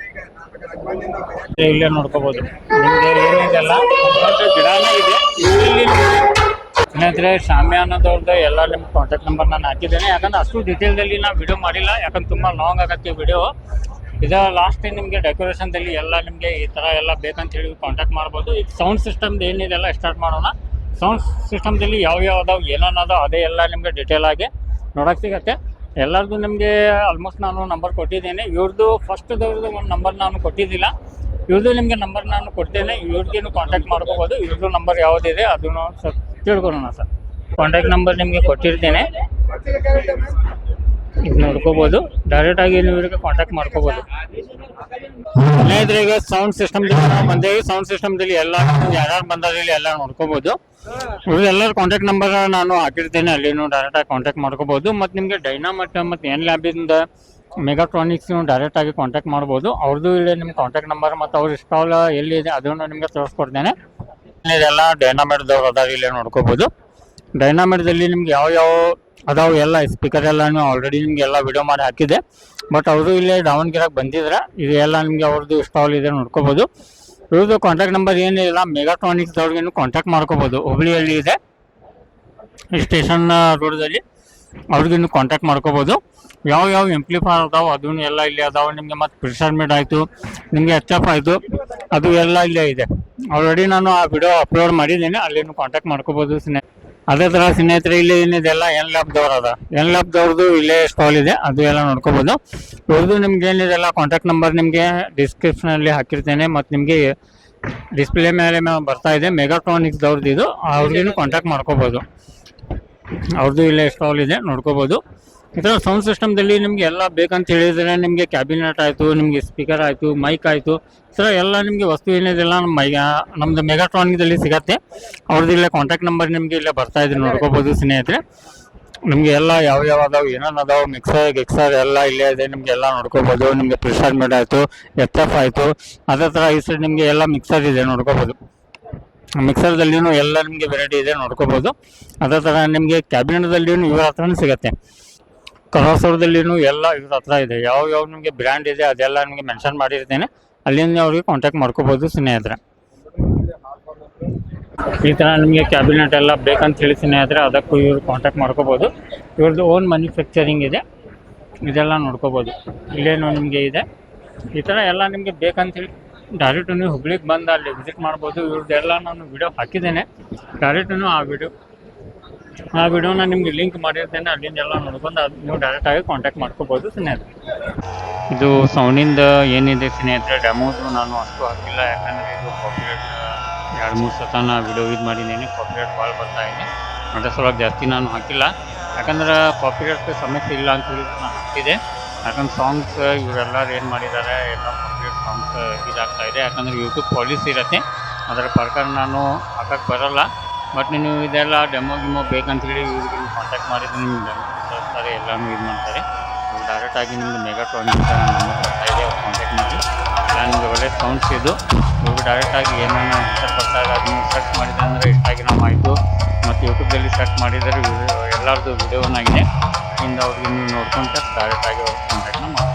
ಇಲ್ಲೇ ನೋಡ್ಕೋಬೋದು. ನಿಮಗೆ ಏನಿದೆಲ್ಲ ಗಿಡನೇ ಇದೆ. ಇಲ್ಲಿ ಸ್ನೇಹಿತರೆ ಶಾಮಿಯಾನದವ್ರದ್ದು ಎಲ್ಲ ನಿಮ್ಮ ಕಾಂಟ್ಯಾಕ್ಟ್ ನಂಬರ್ ನಾನು ಹಾಕಿದ್ದೇನೆ. ಯಾಕಂದ್ರೆ ಅಷ್ಟು ಡೀಟೇಲ್ದಲ್ಲಿ ನಾವು ವಿಡಿಯೋ ಮಾಡಿಲ್ಲ. ಯಾಕಂದ್ರೆ ತುಂಬ ಲಾಂಗ್ ಆಗತ್ತೆ ವಿಡಿಯೋ ಇದು ಲಾಸ್ಟ್ ನಿಮಗೆ ಡೆಕೋರೇಷನ್ದಲ್ಲಿ ಎಲ್ಲ ನಿಮಗೆ ಈ ಥರ ಎಲ್ಲ ಬೇಕಂತ ಹೇಳಿ ಕಾಂಟ್ಯಾಕ್ಟ್ ಮಾಡ್ಬೋದು. ಈ ಸೌಂಡ್ ಸಿಸ್ಟಮ್ದು ಏನಿದೆಲ್ಲ ಸ್ಟಾರ್ಟ್ ಮಾಡೋಣ. ಸೌಂಡ್ ಸಿಸ್ಟಮ್ದಲ್ಲಿ ಯಾವ ಯಾವ ಅದಾವೆ, ಏನೇನು ಅದೇ ಎಲ್ಲ ನಿಮಗೆ ಡಿಟೇಲ್ ಆಗಿ ನೋಡೋಕೆ ಸಿಗತ್ತೆ. ಎಲ್ಲರದು ನಿಮಗೆ ಆಲ್ಮೋಸ್ಟ್ ನಾನು ನಂಬರ್ ಕೊಟ್ಟಿದ್ದೇನೆ. ಇವ್ರದ್ದು ಫಸ್ಟ್ದವ್ರದ್ದು ಒಂದು ನಂಬರ್ ನಾನು ಕೊಟ್ಟಿದ್ದಿಲ್ಲ. ಇವ್ರದ್ದು ನಿಮಗೆ ನಂಬರ್ ನಾನು ಕೊಡ್ತೇನೆ. ಇವ್ರಿಗೇನು ಕಾಂಟ್ಯಾಕ್ಟ್ ಮಾಡ್ಕೋಬೋದು. ಇವ್ರದ್ದು ನಂಬರ್ ಯಾವುದಿದೆ, ಅದನ್ನು ಸ್ವಲ್ಪ ತಿಳ್ಕೊಳ್ಳೋಣ ಸರ್. ಕಾಂಟ್ಯಾಕ್ಟ್ ನಂಬರ್ ನಿಮಗೆ ಕೊಟ್ಟಿರ್ತೇನೆ. ಇದು ನೋಡ್ಕೋಬೋದು. ಡೈರೆಕ್ಟಾಗಿ ನೀವು ಇವರಿಗೆ ಕಾಂಟ್ಯಾಕ್ಟ್ ಮಾಡ್ಕೋಬೋದು. ಸ್ನೇಹಿತರೆ ಈಗ ಸೌಂಡ್ ಸಿಸ್ಟಮ್ ನಾವು ಬಂದೇವಿ ಸೌಂಡ್ ಸಿಸ್ಟಮ್ದಲ್ಲಿ ಎಲ್ಲ ಯಾರ್ಯಾರು ಬಂದಾರಲ್ಲಿ ಎಲ್ಲ ನೋಡ್ಕೋಬೋದು. ಎಲ್ಲರ ಕಾಂಟ್ಯಾಕ್ಟ್ ನಂಬರ್ ನಾನು ಹಾಕಿರ್ತೇನೆ. ಅಲ್ಲಿ ನೀವು ಡೈರೆಕ್ಟಾಗಿ ಕಾಂಟ್ಯಾಕ್ಟ್ ಮಾಡ್ಕೋಬೋದು. ಮತ್ತು ನಿಮಗೆ ಡೈನಾಮಟ್ ಮತ್ತು ಏನು ಲ್ಯಾಬಿಂದ ಮೆಗಾಟ್ರಾನಿಕ್ಸ್ ನೀವು ಡೈರೆಕ್ಟಾಗಿ ಕಾಂಟ್ಯಾಕ್ಟ್ ಮಾಡ್ಬೋದು. ಅವ್ರದ್ದು ಇಲ್ಲಿ ನಿಮ್ಮ ಕಾಂಟ್ಯಾಕ್ಟ್ ನಂಬರ್ ಮತ್ತು ಅವ್ರ ಸ್ಟಾಲ್ ಎಲ್ಲಿದೆ ಅದನ್ನು ನಿಮಗೆ ತೋರಿಸ್ಕೊಡ್ತೇನೆ. ಇದೆಲ್ಲ ಡೈನಾಮೆಟ್ದವ್ರು ಅದಾವ ಇಲ್ಲೇ ನೋಡ್ಕೋಬೋದು. ಡೈನಾಮೆಟ್ದಲ್ಲಿ ನಿಮ್ಗೆ ಯಾವ ಯಾವ ಅದಾವ ಎಲ್ಲ ಸ್ಪೀಕರ್ ಎಲ್ಲ ಆಲ್ರೆಡಿ ನಿಮ್ಗೆ ಎಲ್ಲ ವಿಡಿಯೋ ಮಾಡಿ ಹಾಕಿದೆ ಬಟ್ ಅವರು ಇಲ್ಲೇ ದಾವಣಗೆರೆಗೆ ಬಂದಿದ್ರೆ ಇದು ಎಲ್ಲ ನಿಮಗೆ ಅವ್ರದ್ದು ಸ್ಟಾಲ್ ಇದೆ ನೋಡ್ಕೋಬೋದು. ಇವ್ರದ್ದು ಕಾಂಟ್ಯಾಕ್ಟ್ ನಂಬರ್ ಏನಿಲ್ಲ ಮೆಗಾಟ್ರಾನಿಕ್ಸ್ ಅವ್ರಿಗೆ ಕಾಂಟ್ಯಾಕ್ಟ್ ಮಾಡ್ಕೋಬೋದು. ಹುಬ್ಳಿಯಲ್ಲಿ ಇದೆ. ಸ್ಟೇಷನ್ ಅವ್ರಿಗೇನು ಕಾಂಟ್ಯಾಕ್ಟ್ ಮಾಡ್ಕೋಬೋದು. ಯಾವ ಯಾವ ಎಂಪ್ಲಿಫೈರ್ ಅದಾವೆ ಅದನ್ನು ಎಲ್ಲ ಇಲ್ಲಿ ಅದಾವೆ. ನಿಮಗೆ ಮತ್ತು ಪ್ರೆಷರ್ ಮಿಡ್ ಆಯಿತು. ನಿಮಗೆ ಎಚ್ ಎಫ್ ಆಯಿತು. ಅದು ಎಲ್ಲ ಇಲ್ಲೇ ಇದೆ. ಆಲ್ರೆಡಿ ನಾನು ಆ ವಿಡಿಯೋ ಅಪ್ಲೋಡ್ ಮಾಡಿದ್ದೀನಿ. ಅಲ್ಲಿನೂ ಕಾಂಟ್ಯಾಕ್ಟ್ ಮಾಡ್ಕೋಬೋದು ಸ್ನೇಹ. ಅದೇ ಥರ ಸ್ನೇಹಿತರೆ, ಇಲ್ಲಿ ಏನಿದೆಲ್ಲ ಎನ್ ಲ್ಯಾಬ್ದವ್ರು ಅದ. ಎನ್ ಲ್ಯಾಬ್ದವ್ರದ್ದು ಇಲ್ಲೇ ಸ್ಟಾಲ್ ಇದೆ. ಅದು ಎಲ್ಲ ನೋಡ್ಕೋಬೋದು. ಇವ್ರದ್ದು ನಿಮ್ಗೆ ಏನಿದೆಲ್ಲ ಕಾಂಟ್ಯಾಕ್ಟ್ ನಂಬರ್ ನಿಮಗೆ ಡಿಸ್ಕ್ರಿಪ್ಷನಲ್ಲಿ ಹಾಕಿರ್ತೇನೆ. ಮತ್ತು ನಿಮಗೆ ಡಿಸ್ಪ್ಲೇ ಮೇಲೆ ಬರ್ತಾ ಇದೆ. ಮೆಗಾಟ್ರಾನಿಕ್ಸ್ದವ್ರದ್ದು ಇದು. ಅವ್ರಿಗೂ ಕಾಂಟ್ಯಾಕ್ಟ್ ಮಾಡ್ಕೋಬೋದು. ಅವ್ರದ್ದು ಇಲ್ಲೇ ಸ್ಟಾಲ್ ಇದೆ, ನೋಡ್ಕೋಬೋದು. ಈ ಥರ ಸೌಂಡ್ ಸಿಸ್ಟಮ್ದಲ್ಲಿ ನಿಮಗೆ ಎಲ್ಲ ಬೇಕಂತ ಹೇಳಿದರೆ ನಿಮಗೆ ಕ್ಯಾಬಿನೆಟ್ ಆಯಿತು, ನಿಮಗೆ ಸ್ಪೀಕರ್ ಆಯಿತು ಮೈಕ್ ಆಯಿತು, ಈ ಥರ ಎಲ್ಲ ನಿಮಗೆ ವಸ್ತು ಏನಿದೆಲ್ಲ ನಮ್ಮ ಮೈ ನಮ್ಮದು ಮೆಗಾಟ್ರಾನಿಕ್ದಲ್ಲಿ ಸಿಗತ್ತೆ. ಅವ್ರದ್ದು ಇಲ್ಲೇ ಕಾಂಟ್ಯಾಕ್ಟ್ ನಂಬರ್ ನಿಮಗೆ ಇಲ್ಲೇ ಬರ್ತಾ ಇದೆ ನೋಡ್ಕೋಬೋದು ಸ್ನೇಹಿತರೆ. ನಿಮಗೆ ಎಲ್ಲ ಯಾವ ಯಾವ ಅದಾವೆ ಏನೇನು ಅದಾವೆ ಮಿಕ್ಸರ್ ಗಿಕ್ಸರ್ ಎಲ್ಲ ಇಲ್ಲೇ ಇದೆ, ನಿಮಗೆ ಎಲ್ಲ ನೋಡ್ಕೋಬೋದು. ನಿಮಗೆ ಪ್ರೆಷರ್ ಮೇಡ್ ಆಯಿತು ಎಚ್ ಎಫ್ ಆಯಿತು. ಅದೇ ಥರ ಈ ಸೈಡ್ ನಿಮಗೆ ಎಲ್ಲ ಮಿಕ್ಸರ್ ಇದೆ, ನೋಡ್ಕೋಬೋದು. ಮಿಕ್ಸರ್ದಲ್ಲಿನೂ ಎಲ್ಲ ನಿಮಗೆ ವೆರೈಟಿ ಇದೆ ನೋಡ್ಕೋಬೋದು. ಅದೇ ಥರ ನಿಮಗೆ ಕ್ಯಾಬಿನೆಟ್ದಲ್ಲಿಯೂ ಇವ್ರ ಹತ್ರನೂ ಸಿಗುತ್ತೆ. ಕಲಾಸೌರದಲ್ಲಿನೂ ಎಲ್ಲ ಇವ್ರ ಹತ್ರ ಇದೆ. ಯಾವ ಯಾವ ನಿಮಗೆ ಬ್ರ್ಯಾಂಡ್ ಇದೆ ಅದೆಲ್ಲ ನಿಮಗೆ ಮೆನ್ಷನ್ ಮಾಡಿರ್ತೇನೆ. ಅಲ್ಲಿಂದ ಅವ್ರಿಗೆ ಕಾಂಟ್ಯಾಕ್ಟ್ ಮಾಡ್ಕೋಬೋದು ಸ್ನೇಹಿತರೆ. ಈ ಥರ ನಿಮಗೆ ಕ್ಯಾಬಿನೆಟ್ ಎಲ್ಲ ಬೇಕಂತ ಹೇಳಿ ಸ್ನೇಹಿತರೆ, ಅದಕ್ಕೂ ಇವ್ರು ಕಾಂಟ್ಯಾಕ್ಟ್ ಮಾಡ್ಕೋಬೋದು. ಇವ್ರದ್ದು ಓನ್ ಮ್ಯಾನುಫ್ಯಾಕ್ಚರಿಂಗ್ ಇದೆ. ಇದೆಲ್ಲ ನೋಡ್ಕೋಬೋದು. ಇಲ್ಲೇನು ನಿಮಗೆ ಇದೆ. ಈ ಥರ ಎಲ್ಲ ನಿಮಗೆ ಬೇಕಂತೇಳಿ ಡೈರೆಕ್ಟ್ ನೀವು ಹುಬ್ಳಿಗೆ ಬಂದು ಅಲ್ಲಿ ವಿಸಿಟ್ ಮಾಡ್ಬೋದು. ಇವ್ರದ್ದೆಲ್ಲ ನಾನು ವಿಡಿಯೋ ಹಾಕಿದ್ದೇನೆ. ಡೈರೆಕ್ಟ್ ಆ ವಿಡಿಯೋ ಆ ವಿಡಿಯೋನ ನಿಮಗೆ ಲಿಂಕ್ ಮಾಡಿರ್ತೇನೆ. ಅಲ್ಲಿಂದ ಎಲ್ಲ ನೋಡ್ಕೊಂಡು ಅದು ನೀವು ಡೈರೆಕ್ಟಾಗಿ ಕಾಂಟ್ಯಾಕ್ಟ್ ಮಾಡ್ಕೋಬೋದು ಸ್ನೇಹಿತರೆ. ಇದು ಸೌಂಡಿಂದ ಏನಿದೆ ಸ್ನೇಹಿತರೆ? ಡೆಮೋದು ನಾನು ಅಷ್ಟು ಹಾಕಿಲ್ಲ. ಯಾಕಂದರೆ ಇದು ಕಾಪಿರೇಟ್ ಎರಡು ಮೂರು ಸತ ನಾ ವಿಡಿಯೋ ಇದು ಮಾಡಿದ್ದೀನಿ. ಕಾಪಿರೇಟ್ ಭಾಳ ಬರ್ತಾ ಇದೆ. ಅದ್ರ ಜಾಸ್ತಿ ನಾನು ಹಾಕಿಲ್ಲ. ಯಾಕಂದ್ರೆ ಕಾಪಿರೇಟ್ ಸಮಸ್ಯೆ ಇಲ್ಲ ಅಂತ ಹೇಳಿ ನಾನು ಹಾಕಿದೆ. ಯಾಕಂದ್ರೆ ಸಾಂಗ್ಸ್ ಇವರೆಲ್ಲರೂ ಏನು ಮಾಡಿದ್ದಾರೆ, ಎಲ್ಲ ಸಾಂಗ್ಸ್ ಇದಾಗ್ತಾ ಇದೆ. ಯಾಕಂದರೆ ಯೂಟ್ಯೂಬ್ ಪಾಲಿಸಿ ಇರತ್ತೆ. ಅದರ ಪ್ರಕಾರ ನಾನು ಹಾಕಕ್ಕೆ ಬರಲ್ಲ. ಬಟ್ ನೀವು ಇದೆಲ್ಲ ಡೆಮೋ ಗಿಮೋ ಬೇಕಂತೇಳಿ ಇವ್ರಿಗೆ ಕಾಂಟ್ಯಾಕ್ಟ್ ಮಾಡಿದ್ರೆ ನಿಮ್ಗೆ ತೋರಿಸ್ತಾರೆ ಎಲ್ಲನೂ ಇದು ಮಾಡ್ತಾರೆ. ಡೈರೆಕ್ಟಾಗಿ ನಿಮ್ಗೆ ಮೆಗಾಟ್ರಾನಿಕ್ ನಂಬರ್ ಬರ್ತಾ ಇದೆ ಕಾಂಟ್ಯಾಕ್ಟ್ ಮಾಡಿ. ನಿಮಗೆ ಒಳ್ಳೆ ಸೌಂಡ್ಸ್ ಇದು. ನೀವು ಡೈರೆಕ್ಟಾಗಿ ಏನೇನು ಹೆಸರು ಬರ್ತಾ ಇದೆ ಅದನ್ನು ಸರ್ಚ್ ಮಾಡಿದ್ರೆ ಅಂದರೆ ಇನ್ಸ್ಟಾಗ್ರಾಮ್ ಆಯಿತು. ಮತ್ತು ಯೂಟ್ಯೂಬಲ್ಲಿ ಸರ್ಚ್ ಮಾಡಿದರೆ ಎಲ್ಲರದು ಎಲ್ಲರದ್ದು ವಿಡಿಯೋನಾಗಿದೆ ಇಂದ ಅವ್ರಿಗೆ ನೀವು ನೋಡ್ಕೊಂತ ಅವ್ರ ಕಾಂಟ್ಯಾಕ್ಟ್ನ ಮಾಡ್ತೀವಿ